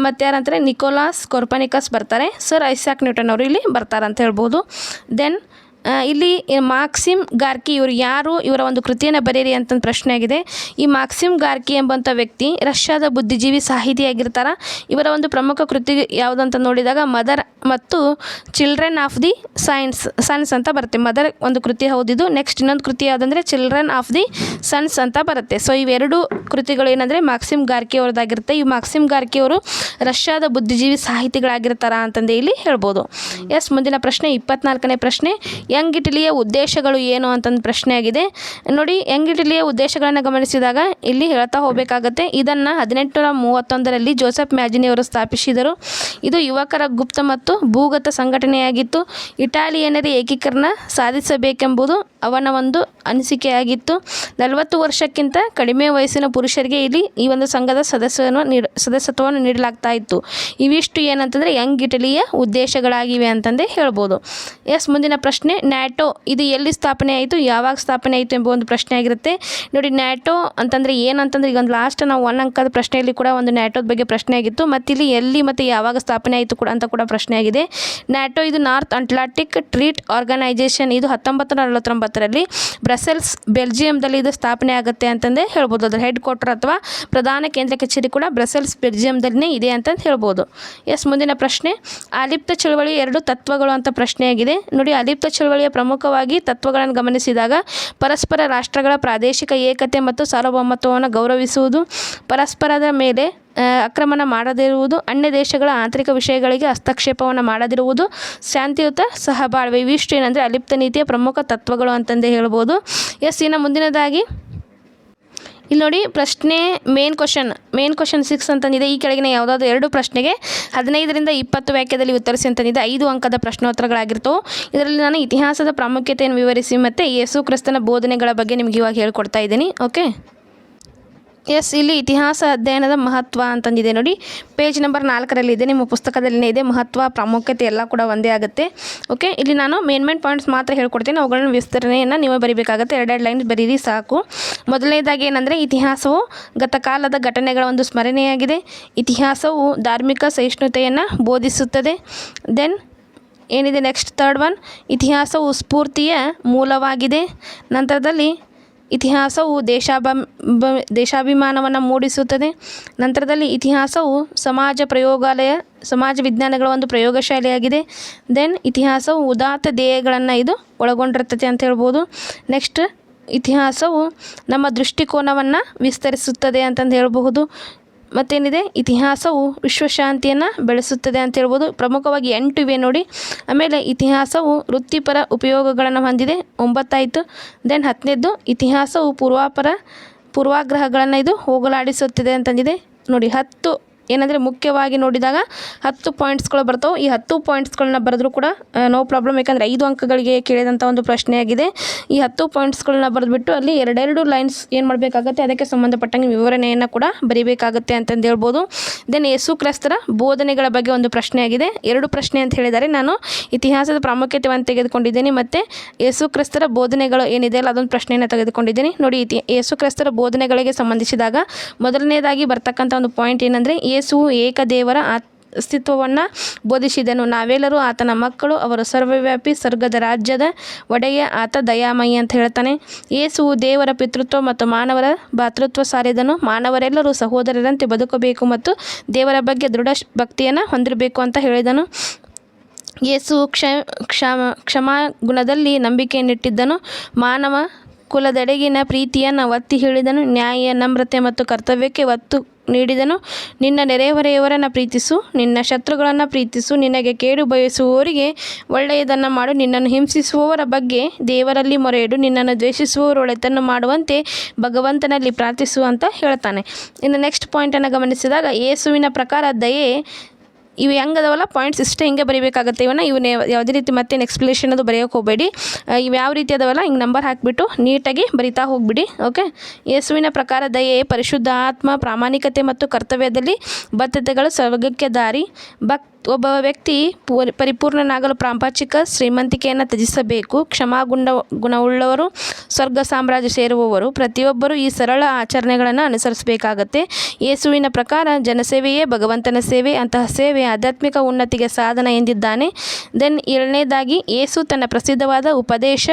ಮತ್ತು ಯಾರಂದರೆ ನಿಕೋಲಾಸ್ ಕೊರ್ಪನಿಕಸ್ ಬರ್ತಾರೆ. ಸರ್ ಐಸಾಕ್ ನ್ಯೂಟನ್ ಅವರು ಇಲ್ಲಿ ಬರ್ತಾರೆ ಅಂತ ಹೇಳ್ಬೋದು ದೆನ್ ಇಲ್ಲಿ ಮಾಕ್ಸಿಮ್ ಗಾರ್ಕಿ ಇವರು ಯಾರು? ಇವರ ಒಂದು ಕೃತಿಯನ್ನು ಬರೆಯಿರಿ ಅಂತ ಪ್ರಶ್ನೆ ಆಗಿದೆ. ಈ ಮಾಕ್ಸಿಮ್ ಗಾರ್ಕಿ ಎಂಬಂಥ ವ್ಯಕ್ತಿ ರಷ್ಯಾದ ಬುದ್ಧಿಜೀವಿ ಸಾಹಿತಿಯಾಗಿರ್ತಾರೆ. ಇವರ ಒಂದು ಪ್ರಮುಖ ಕೃತಿ ಯಾವುದಂತ ನೋಡಿದಾಗ ಮದರ್ ಮತ್ತು children of the science sons ಅಂತ ಬರುತ್ತೆ. ಮದರ್ ಒಂದು ಕೃತಿ ಹೌದಿದು ನೆಕ್ಸ್ಟ್ ಇನ್ನೊಂದು ಕೃತಿ ಯಾವುದಂದರೆ ಚಿಲ್ಡ್ರನ್ ಆಫ್ ದಿ ಸನ್ಸ್ ಅಂತ ಬರುತ್ತೆ. ಸೊ ಇವೆರಡು ಕೃತಿಗಳು ಏನಂದರೆ ಮ್ಯಾಕ್ಸಿಮ್ ಗಾರ್ಕಿ ಅವ್ರದ್ದಾಗಿರುತ್ತೆ. ಈ ಮ್ಯಾಕ್ಸಿಮ್ ಗಾರ್ಕಿ ಅವರು ರಷ್ಯಾದ ಬುದ್ಧಿಜೀವಿ ಸಾಹಿತಿಗಳಾಗಿರ್ತಾರ ಅಂತಂದು ಇಲ್ಲಿ ಹೇಳ್ಬೋದು. ಎಸ್ ಮುಂದಿನ ಪ್ರಶ್ನೆ, ಇಪ್ಪತ್ನಾಲ್ಕನೇ ಪ್ರಶ್ನೆ. ಯಂಗ್ ಇಟಲಿಯ ಉದ್ದೇಶಗಳು ಏನು ಅಂತಂದು ಪ್ರಶ್ನೆ ಆಗಿದೆ. ನೋಡಿ ಯಂಗ್ ಇಟಲಿಯ ಉದ್ದೇಶಗಳನ್ನು ಗಮನಿಸಿದಾಗ ಇಲ್ಲಿ ಹೇಳ್ತಾ ಹೋಗಬೇಕಾಗತ್ತೆ. ಇದನ್ನು ಹದಿನೆಂಟುನೂರ ಮೂವತ್ತೊಂದರಲ್ಲಿ ಜೋಸೆಫ್ ಮ್ಯಾಜಿನಿ ಅವರು ಸ್ಥಾಪಿಸಿದರು. ಇದು ಯುವಕರ ಗುಪ್ತ ಮತ್ತು ಭೂಗತ ಸಂಘಟನೆಯಾಗಿತ್ತು ಇಟಾಲಿಯನರ ಏಕೀಕರಣ ಸಾಧಿಸಬೇಕೆಂಬುದು ಅವನ ಒಂದು ಅನಿಸಿಕೆಯಾಗಿತ್ತು. ನಲವತ್ತು ವರ್ಷಕ್ಕಿಂತ ಕಡಿಮೆ ವಯಸ್ಸಿನ ಪುರುಷರಿಗೆ ಇಲ್ಲಿ ಈ ಒಂದು ಸಂಘದ ಸದಸ್ಯವನ್ನು ನೀಡ, ಸದಸ್ಯತ್ವವನ್ನು ನೀಡಲಾಗ್ತಾ ಇತ್ತು. ಇವಿಷ್ಟು ಏನಂತಂದರೆ ಯಂಗ್ ಇಟಲಿಯ ಉದ್ದೇಶಗಳಾಗಿವೆ ಅಂತಂದೇ ಹೇಳ್ಬೋದು. ಎಸ್, ಮುಂದಿನ ಪ್ರಶ್ನೆ. ನ್ಯಾಟೋ, ಇದು ಎಲ್ಲಿ ಸ್ಥಾಪನೆ ಆಯಿತು, ಯಾವಾಗ ಸ್ಥಾಪನೆ ಆಯಿತು ಎಂಬ ಒಂದು ಪ್ರಶ್ನೆ ಆಗಿರುತ್ತೆ. ನೋಡಿ, ನ್ಯಾಟೋ ಅಂತಂದರೆ ಏನಂತಂದ್ರೆ ಈಗ ಒಂದು ಲಾಸ್ಟ್ ನಾವು ಒನ್ ಅಂಕದ ಪ್ರಶ್ನೆಯಲ್ಲಿ ಕೂಡ ಒಂದು ನ್ಯಾಟೋದ ಬಗ್ಗೆ ಪ್ರಶ್ನೆ ಆಗಿತ್ತು. ಮತ್ತು ಇಲ್ಲಿ ಎಲ್ಲಿ ಮತ್ತು ಯಾವಾಗ ಸ್ಥಾಪನೆ ಆಯಿತು ಕೂಡ ಅಂತ ಕೂಡ ಪ್ರಶ್ನೆ ಆಗಿದೆ ನ್ಯಾಟೋ ಇದು ನಾರ್ತ್ ಅಟ್ಲಾಂಟಿಕ್ ಟ್ರೀಟ್ ಆರ್ಗನೈಸೇಷನ್. ಇದು ಹತ್ತೊಂಬತ್ತು ನೂರ ನಲವತ್ತೊಂಬತ್ತರಲ್ಲಿ ಬ್ರಸೆಲ್ಸ್, ಬೆಲ್ಜಿಯಂದಲ್ಲಿ ಇದು ಸ್ಥಾಪನೆ ಆಗುತ್ತೆ ಅಂತಂದೇ ಹೇಳ್ಬೋದು. ಅದರ ಹೆಡ್ ಕ್ವಾರ್ಟರ್ ಅಥವಾ ಪ್ರಧಾನ ಕೇಂದ್ರ ಕಚೇರಿ ಕೂಡ ಬ್ರಸೆಲ್ಸ್ ಬೆಲ್ಜಿಯಂದಲ್ಲೇ ಇದೆ ಅಂತಂದು ಹೇಳ್ಬೋದು. ಎಸ್, ಮುಂದಿನ ಪ್ರಶ್ನೆ. ಅಲಿಪ್ತ ಚಳವಳಿ ಎರಡು ತತ್ವಗಳು ಅಂತ ಪ್ರಶ್ನೆಯಾಗಿದೆ. ನೋಡಿ, ಅಲಿಪ್ತ ಚಳವಳಿಯ ಪ್ರಮುಖವಾಗಿ ತತ್ವಗಳನ್ನು ಗಮನಿಸಿದಾಗ ಪರಸ್ಪರ ರಾಷ್ಟ್ರಗಳ ಪ್ರಾದೇಶಿಕ ಏಕತೆ ಮತ್ತು ಸಾರ್ವಭೌಮತ್ವವನ್ನು ಗೌರವಿಸುವುದು, ಪರಸ್ಪರದ ಮೇಲೆ ಆಕ್ರಮಣ ಮಾಡದಿರುವುದು, ಅನ್ಯ ದೇಶಗಳ ಆಂತರಿಕ ವಿಷಯಗಳಿಗೆ ಹಸ್ತಕ್ಷೇಪವನ್ನು ಮಾಡದಿರುವುದು ಶಾಂತಿಯುತ ಸಹಬಾಳ್ವೆ. ಇವಿಷ್ಟು ಏನಂದರೆ ಅಲಿಪ್ತ ನೀತಿಯ ಪ್ರಮುಖ ತತ್ವಗಳು ಅಂತಂದೇ ಹೇಳ್ಬೋದು. ಎಸ್, ಇನ್ನು ಮುಂದಿನದಾಗಿ. ಇಲ್ಲಿ ನೋಡಿ, ಪ್ರಶ್ನೆ main question main question six ಅಂತಂದಿದೆ. ಈ ಕೆಳಗಿನ ಯಾವುದಾದ್ರು ಎರಡು ಪ್ರಶ್ನೆಗೆ ಹದಿನೈದರಿಂದ ಇಪ್ಪತ್ತು ವಾಕ್ಯದಲ್ಲಿ ಉತ್ತರಿಸಿ ಅಂತಂದಿದೆ. ಐದು ಅಂಕದ ಪ್ರಶ್ನೋತ್ತರಗಳಾಗಿರ್ತವೆ. ಇದರಲ್ಲಿ ನಾನು ಇತಿಹಾಸದ ಪ್ರಾಮುಖ್ಯತೆಯನ್ನು ವಿವರಿಸಿ ಮತ್ತು ಯೇಸು ಕ್ರಿಸ್ತನ ಬೋಧನೆಗಳ ಬಗ್ಗೆ ನಿಮಗೆ ಇವಾಗ ಹೇಳ್ಕೊಡ್ತಾ ಇದ್ದೀನಿ. ಓಕೆ ಎಸ್, ಇಲ್ಲಿ ಇತಿಹಾಸ ಅಧ್ಯಯನದ ಮಹತ್ವ ಅಂತಂದಿದೆ ನೋಡಿ. ಪೇಜ್ ನಂಬರ್ ನಾಲ್ಕರಲ್ಲಿದೆ ನಿಮ್ಮ ಪುಸ್ತಕದಲ್ಲಿನೇ ಇದೆ. ಮಹತ್ವ, ಪ್ರಾಮುಖ್ಯತೆ ಎಲ್ಲ ಕೂಡ ಒಂದೇ ಆಗುತ್ತೆ. ಓಕೆ ಇಲ್ಲಿ ನಾನು ಮೇನ್ ಮೇನ್ ಪಾಯಿಂಟ್ಸ್ ಮಾತ್ರ ಹೇಳ್ಕೊಡ್ತೀನಿ. ಅವುಗಳನ್ನು ವಿಸ್ತರಣೆಯನ್ನು ನೀವೇ ಬರೀಬೇಕಾಗುತ್ತೆ. ಎರಡೆರಡು ಲೈನ್ಸ್ ಬರೀರಿ ಸಾಕು. ಮೊದಲನೇದಾಗಿ ಏನಂದರೆ, ಇತಿಹಾಸವು ಗತಕಾಲದ ಘಟನೆಗಳ ಒಂದು ಸ್ಮರಣೆಯಾಗಿದೆ. ಇತಿಹಾಸವು ಧಾರ್ಮಿಕ ಸಹಿಷ್ಣುತೆಯನ್ನು ಬೋಧಿಸುತ್ತದೆ. ದೆನ್ ಏನಿದೆ ನೆಕ್ಸ್ಟ್ ಥರ್ಡ್ ಒನ್ ಇತಿಹಾಸವು ಸ್ಫೂರ್ತಿಯ ಮೂಲವಾಗಿದೆ. ನಂತರದಲ್ಲಿ ಇತಿಹಾಸವು ದೇಶಾಭಿಮ ದೇಶಾಭಿಮಾನವನ್ನು ಮೂಡಿಸುತ್ತದೆ. ನಂತರದಲ್ಲಿ ಇತಿಹಾಸವು ಸಮಾಜ ಪ್ರಯೋಗಾಲಯ, ಸಮಾಜ ವಿಜ್ಞಾನಗಳ ಒಂದು ಪ್ರಯೋಗಶಾಲೆಯಾಗಿದೆ. ದೆನ್ ಇತಿಹಾಸವು ಉದಾತ್ತ ಧ್ಯೇಯಗಳನ್ನು ಇದು ಒಳಗೊಂಡಿರ್ತದೆ ಅಂತ ಹೇಳ್ಬೋದು. ನೆಕ್ಸ್ಟ್ ಇತಿಹಾಸವು ನಮ್ಮ ದೃಷ್ಟಿಕೋನವನ್ನು ವಿಸ್ತರಿಸುತ್ತದೆ ಅಂತಂದು ಹೇಳಬಹುದು. ಮತ್ತೇನಿದೆ? ಇತಿಹಾಸವು ವಿಶ್ವಶಾಂತಿಯನ್ನು ಬೆಳೆಸುತ್ತದೆ ಅಂತ ಹೇಳ್ಬೋದು. ಪ್ರಮುಖವಾಗಿ ಎಂಟು ಇವೆ ನೋಡಿ. ಆಮೇಲೆ ಇತಿಹಾಸವು ವೃತ್ತಿಪರ ಉಪಯೋಗಗಳನ್ನು ಹೊಂದಿದೆ. ಒಂಬತ್ತಾಯಿತು. ದೆನ್ ಹತ್ತನೇದ್ದು ಇತಿಹಾಸವು ಪೂರ್ವಾಪರ, ಪೂರ್ವಾಗ್ರಹಗಳನ್ನು ಇದು ಹೋಗಲಾಡಿಸುತ್ತದೆ ಅಂತಂದಿದೆ. ನೋಡಿ, ಹತ್ತು ಏನಂದರೆ ಮುಖ್ಯವಾಗಿ ನೋಡಿದಾಗ ಹತ್ತು ಪಾಯಿಂಟ್ಸ್ಗಳು ಬರ್ತವೆ. ಈ ಹತ್ತು ಪಾಯಿಂಟ್ಸ್ಗಳನ್ನ ಬರೆದ್ರೂ ಕೂಡ ನೋ ಪ್ರಾಬ್ಲಮ್ ಯಾಕಂದರೆ ಐದು ಅಂಕಗಳಿಗೆ ಕೇಳಿದಂಥ ಒಂದು ಪ್ರಶ್ನೆಯಾಗಿದೆ. ಈ ಹತ್ತು ಪಾಯಿಂಟ್ಸ್ಗಳನ್ನ ಬರೆದ್ಬಿಟ್ಟು ಅಲ್ಲಿ ಎರಡೆರಡು ಲೈನ್ಸ್ ಏನು ಮಾಡಬೇಕಾಗತ್ತೆ, ಅದಕ್ಕೆ ಸಂಬಂಧಪಟ್ಟಂಗೆ ವಿವರಣೆಯನ್ನು ಕೂಡ ಬರೀಬೇಕಾಗುತ್ತೆ ಅಂತಂದು ಹೇಳ್ಬೋದು. ದೆನ್ ಯೇಸು ಕ್ರೈಸ್ತರ ಬೋಧನೆಗಳ ಬಗ್ಗೆ ಒಂದು ಪ್ರಶ್ನೆಯಾಗಿದೆ. ಎರಡು ಪ್ರಶ್ನೆ ಅಂತ ಹೇಳಿದರೆ ನಾನು ಇತಿಹಾಸದ ಪ್ರಾಮುಖ್ಯತೆಯನ್ನು ತೆಗೆದುಕೊಂಡಿದ್ದೀನಿ, ಮತ್ತು ಯೇಸು ಕ್ರೈಸ್ತರ ಬೋಧನೆಗಳು ಏನಿದೆ ಅಲ್ಲ ಅದೊಂದು ಪ್ರಶ್ನೆಯನ್ನು ತೆಗೆದುಕೊಂಡಿದ್ದೀನಿ. ನೋಡಿ, ಇತಿ ಯೇಸು ಕ್ರಿಸ್ತರ ಬೋಧನೆಗಳಿಗೆ ಸಂಬಂಧಿಸಿದಾಗ ಮೊದಲನೇದಾಗಿ ಬರ್ತಕ್ಕಂಥ ಒಂದು ಪಾಯಿಂಟ್ ಏನಂದರೆ ಯೇಸು ಏಕದೇವರ ಅಸ್ತಿತ್ವವನ್ನು ಬೋಧಿಸಿದನು. ನಾವೆಲ್ಲರೂ ಆತನ ಮಕ್ಕಳು, ಅವರು ಸರ್ವವ್ಯಾಪಿ ಸ್ವರ್ಗದ ರಾಜ್ಯದ ಒಡೆಯ ಆತ ದಯಾಮಯಿ ಅಂತ ಹೇಳ್ತಾನೆ. ಯೇಸುವು ದೇವರ ಪಿತೃತ್ವ ಮತ್ತು ಮಾನವರ ಭಾತೃತ್ವ ಸಾರಿದನು. ಮಾನವರೆಲ್ಲರೂ ಸಹೋದರರಂತೆ ಬದುಕಬೇಕು ಮತ್ತು ದೇವರ ಬಗ್ಗೆ ದೃಢ ಭಕ್ತಿಯನ್ನು ಹೊಂದಿರಬೇಕು ಅಂತ ಹೇಳಿದನು. ಯೇಸು ಕ್ಷ ಕ್ಷಮ ಕ್ಷಮಾ ಗುಣದಲ್ಲಿ ನಂಬಿಕೆಯನ್ನಿಟ್ಟಿದ್ದನು. ಮಾನವ ಕುಲದೆಡೆಗಿನ ಪ್ರೀತಿಯನ್ನು ಒತ್ತಿ ಹೇಳಿದನು. ನ್ಯಾಯ, ನಮ್ರತೆ ಮತ್ತು ಕರ್ತವ್ಯಕ್ಕೆ ಒತ್ತು ನೀಡಿದನು. ನಿನ್ನ ನೆರೆಹೊರೆಯವರನ್ನು ಪ್ರೀತಿಸು, ನಿನ್ನ ಶತ್ರುಗಳನ್ನು ಪ್ರೀತಿಸು, ನಿನಗೆ ಕೇಡು ಬಯಸುವವರಿಗೆ ಒಳ್ಳೆಯದನ್ನು ಮಾಡು, ನಿನ್ನನ್ನು ಹಿಂಸಿಸುವವರ ಬಗ್ಗೆ ದೇವರಲ್ಲಿ ಮೊರೆಯಿಡು, ನಿನ್ನನ್ನು ದ್ವೇಷಿಸುವವರು ಮಾಡುವಂತೆ ಭಗವಂತನಲ್ಲಿ ಪ್ರಾರ್ಥಿಸು ಅಂತ ಹೇಳ್ತಾನೆ. ಇನ್ನು ನೆಕ್ಸ್ಟ್ ಪಾಯಿಂಟನ್ನು ಗಮನಿಸಿದಾಗ ಯೇಸುವಿನ ಪ್ರಕಾರ ದಯೆ ಇವು ಹೆಂಗದವಲ್ಲ? ಪಾಯಿಂಟ್ಸ್ ಇಷ್ಟೇ ಹಿಂಗೆ ಬರೀಬೇಕಾಗತ್ತೆ. ಇವನ್ನ ಇವನ್ನ ಯಾವ- ಯಾವುದೇ ರೀತಿ ಮತ್ತೇನು ಎಕ್ಸ್ಪ್ಲೇಷನ್ ಅದು ಬರೆಯೋಕೆ ಹೋಗಬೇಡಿ. ಇವು ಯಾವ ರೀತಿ ಅದಾವಲ್ಲ? ಹಿಂಗೆ ನಂಬರ್ ಹಾಕಿಬಿಟ್ಟು ನೀಟಾಗಿ ಬರಿತಾ ಹೋಗ್ಬಿಡಿ ಓಕೆ ಯೇಸುವಿನ ಪ್ರಕಾರ ದಯೆ ಪರಿಶುದ್ಧ ಆತ್ಮ ಪ್ರಾಮಾಣಿಕತೆ ಮತ್ತು ಕರ್ತವ್ಯದಲ್ಲಿ ಬದ್ಧತೆಗಳು ಸ್ವರ್ಗಕ್ಕೆ ದಾರಿ. ಭಕ್ ಒಬ್ಬ ವ್ಯಕ್ತಿ ಪೂರ್, ಪರಿಪೂರ್ಣನಾಗಲು ಪ್ರಾಪಂಚಿಕ ಶ್ರೀಮಂತಿಕೆಯನ್ನು ತ್ಯಜಿಸಬೇಕು. ಕ್ಷಮಾಗುಂಡ ಗುಣವುಳ್ಳವರು, ಸ್ವರ್ಗ ಸಾಮ್ರಾಜ್ಯ ಸೇರುವವರು. ಪ್ರತಿಯೊಬ್ಬರೂ ಈ ಸರಳ ಆಚರಣೆಗಳನ್ನು ಅನುಸರಿಸಬೇಕಾಗತ್ತೆ. ಯೇಸುವಿನ ಪ್ರಕಾರ ಜನಸೇವೆಯೇ ಭಗವಂತನ ಸೇವೆ. ಅಂತಹ ಸೇವೆ ಆಧ್ಯಾತ್ಮಿಕ ಉನ್ನತಿಗೆ ಸಾಧನ ಎಂದಿದ್ದಾನೆ. ದೆನ್ ಎರಡನೇದಾಗಿ ಯೇಸು ತನ್ನ ಪ್ರಸಿದ್ಧವಾದ ಉಪದೇಶ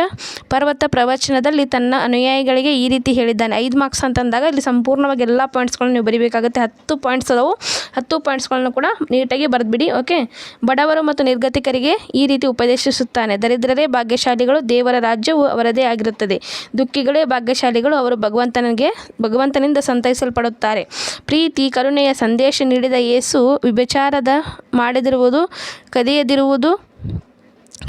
ಪರ್ವತ ಪ್ರವಚನದಲ್ಲಿ ತನ್ನ ಅನುಯಾಯಿಗಳಿಗೆ ಈ ರೀತಿ ಹೇಳಿದ್ದಾನೆ. ಐದು ಮಾರ್ಕ್ಸ್ ಅಂತಂದಾಗ ಇಲ್ಲಿ ಸಂಪೂರ್ಣವಾಗಿ ಎಲ್ಲ ಪಾಯಿಂಟ್ಸ್ಗಳನ್ನು ನೀವು ಬರೀಬೇಕಾಗುತ್ತೆ. ಹತ್ತು ಪಾಯಿಂಟ್ಸ್ ಅದಾವು. ಹತ್ತು ಪಾಯಿಂಟ್ಸ್ಗಳನ್ನು ಕೂಡ ನೀಟಾಗಿ ಬರೆದ್ಬಿಡಿ. ಓಕೆ. ಬಡವರು ಮತ್ತು ನಿರ್ಗತಿಕರಿಗೆ ಈ ರೀತಿ ಉಪದೇಶಿಸುತ್ತಾನೆ. ದರಿದ್ರರೇ ಭಾಗ್ಯಶಾಲಿಗಳು, ದೇವರ ರಾಜ್ಯವು ಅವರದೇ ಆಗಿರುತ್ತದೆ. ದುಃಖಿಗಳೇ ಭಾಗ್ಯಶಾಲಿಗಳು, ಅವರು ಭಗವಂತನಿಗೆ, ಭಗವಂತನಿಂದ ಸಂತೈಸಲ್ಪಡುತ್ತಾರೆ. ಪ್ರೀತಿ, ಕರುಣೆಯ ಸಂದೇಶ ನೀಡಿದ ಯೇಸು ವಿಭಚಾರದ ಮಾಡದಿರುವುದು, ಕದಿಯದಿರುವುದು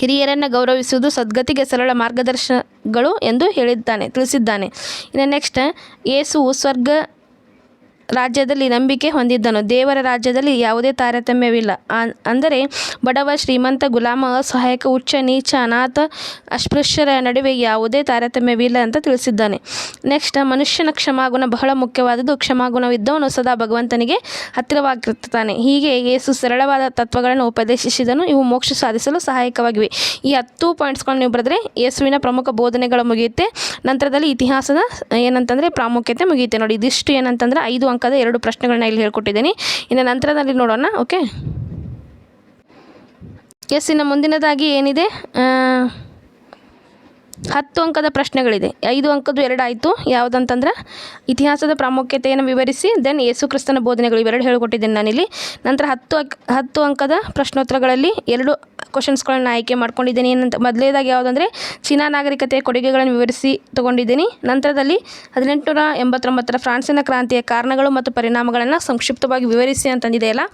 ಹಿರಿಯರನ್ನು ಗೌರವಿಸುವುದು ಸದ್ಗತಿಗೆ ಸರಳ ಮಾರ್ಗದರ್ಶನಗಳು ಎಂದು ಹೇಳಿದ್ದಾನೆ, ತಿಳಿಸಿದ್ದಾನೆ. ಇನ್ನು ನೆಕ್ಸ್ಟ್ ಯೇಸುವು ಸ್ವರ್ಗ ರಾಜ್ಯದಲ್ಲಿ ನಂಬಿಕೆ ಹೊಂದಿದ್ದನು. ದೇವರ ರಾಜ್ಯದಲ್ಲಿ ಯಾವುದೇ ತಾರತಮ್ಯವಿಲ್ಲ. ಅಂದರೆ ಬಡವ, ಶ್ರೀಮಂತ, ಗುಲಾಮ, ಅಸಹಾಯಕ ಉಚ್ಚ ನೀಚ, ಅನಾಥ, ಅಸ್ಪೃಶ್ಯರ ನಡುವೆ ಯಾವುದೇ ತಾರತಮ್ಯವಿಲ್ಲ ಅಂತ ತಿಳಿಸಿದ್ದಾನೆ. ನೆಕ್ಸ್ಟ್, ಮನುಷ್ಯನ ಕ್ಷಮಾಗುಣ ಬಹಳ ಮುಖ್ಯವಾದದ್ದು. ಕ್ಷಮಾಗುಣವಿದ್ದವನು ಸದಾ ಭಗವಂತನಿಗೆ ಹತ್ತಿರವಾಗಿರುತ್ತಾನೆ. ಹೀಗೆ ಯೇಸು ಸರಳವಾದ ತತ್ವಗಳನ್ನು ಉಪದೇಶಿಸಿದನು. ಇವು ಮೋಕ್ಷ ಸಾಧಿಸಲು ಸಹಾಯಕವಾಗಿವೆ. ಈ ಹತ್ತು ಪಾಯಿಂಟ್ಸ್ಗಳನ್ನು ನೀವು ಬರೆದ್ರೆ ಯೇಸುವಿನ ಪ್ರಮುಖ ಬೋಧನೆಗಳು ಮುಗಿಯುತ್ತೆ. ನಂತರದಲ್ಲಿ ಇತಿಹಾಸದ ಏನಂತಂದರೆ ಪ್ರಾಮುಖ್ಯತೆ ಮುಗಿಯುತ್ತೆ. ನೋಡಿ, ಇದಿಷ್ಟು ಏನಂತಂದರೆ ಐದು ಅಂಕದ ಎರಡು ಪ್ರಶ್ನೆಗಳನ್ನ ಇಲ್ಲಿ ಹೇಳ್ಕೊಟ್ಟಿದ್ದೀನಿ. ಇನ್ನು ನಂತರದಲ್ಲಿ ನೋಡೋಣ, ಓಕೆ? ಎಸ್, ಇನ್ನು ಮುಂದಿನದಾಗಿ ಏನಿದೆ? ಹತ್ತು ಅಂಕದ ಪ್ರಶ್ನೆಗಳಿದೆ. ಐದು ಅಂಕದ್ದು ಎರಡು ಆಯಿತು ಯಾವುದಂತಂದ್ರೆ, ಇತಿಹಾಸದ ಪ್ರಾಮುಖ್ಯತೆಯನ್ನು ವಿವರಿಸಿ ದೆನ್ ಯೇಸು ಕ್ರಿಸ್ತನ ಬೋಧನೆಗಳು ಇವೆರಡು ಹೇಳಿಕೊಟ್ಟಿದ್ದೇನೆ ನಾನಿಲ್ಲಿ. ನಂತರ ಹತ್ತು ಅಕ್, ಹತ್ತು ಅಂಕದ ಪ್ರಶ್ನೋತ್ತರಗಳಲ್ಲಿ ಎರಡು ಕ್ವಶನ್ಸ್ಗಳನ್ನ ಆಯ್ಕೆ ಮಾಡ್ಕೊಂಡಿದ್ದೀನಿ. ಏನಂತ ಮೊದಲೇದಾಗಿ ಯಾವುದಂದರೆ, ಚೀನಾ ನಾಗರಿಕತೆಯ ಕೊಡುಗೆಗಳನ್ನು ವಿವರಿಸಿ ತಗೊಂಡಿದ್ದೀನಿ. ನಂತರದಲ್ಲಿ ಹದಿನೆಂಟುನೂರ ಎಂಬತ್ತೊಂಬತ್ತರ ಫ್ರಾನ್ಸಿನ ಕ್ರಾಂತಿಯ ಕಾರಣಗಳು ಮತ್ತು ಪರಿಣಾಮಗಳನ್ನು ಸಂಕ್ಷಿಪ್ತವಾಗಿ ವಿವರಿಸಿ ಅಂತಂದಿದೆಯಲ್ಲ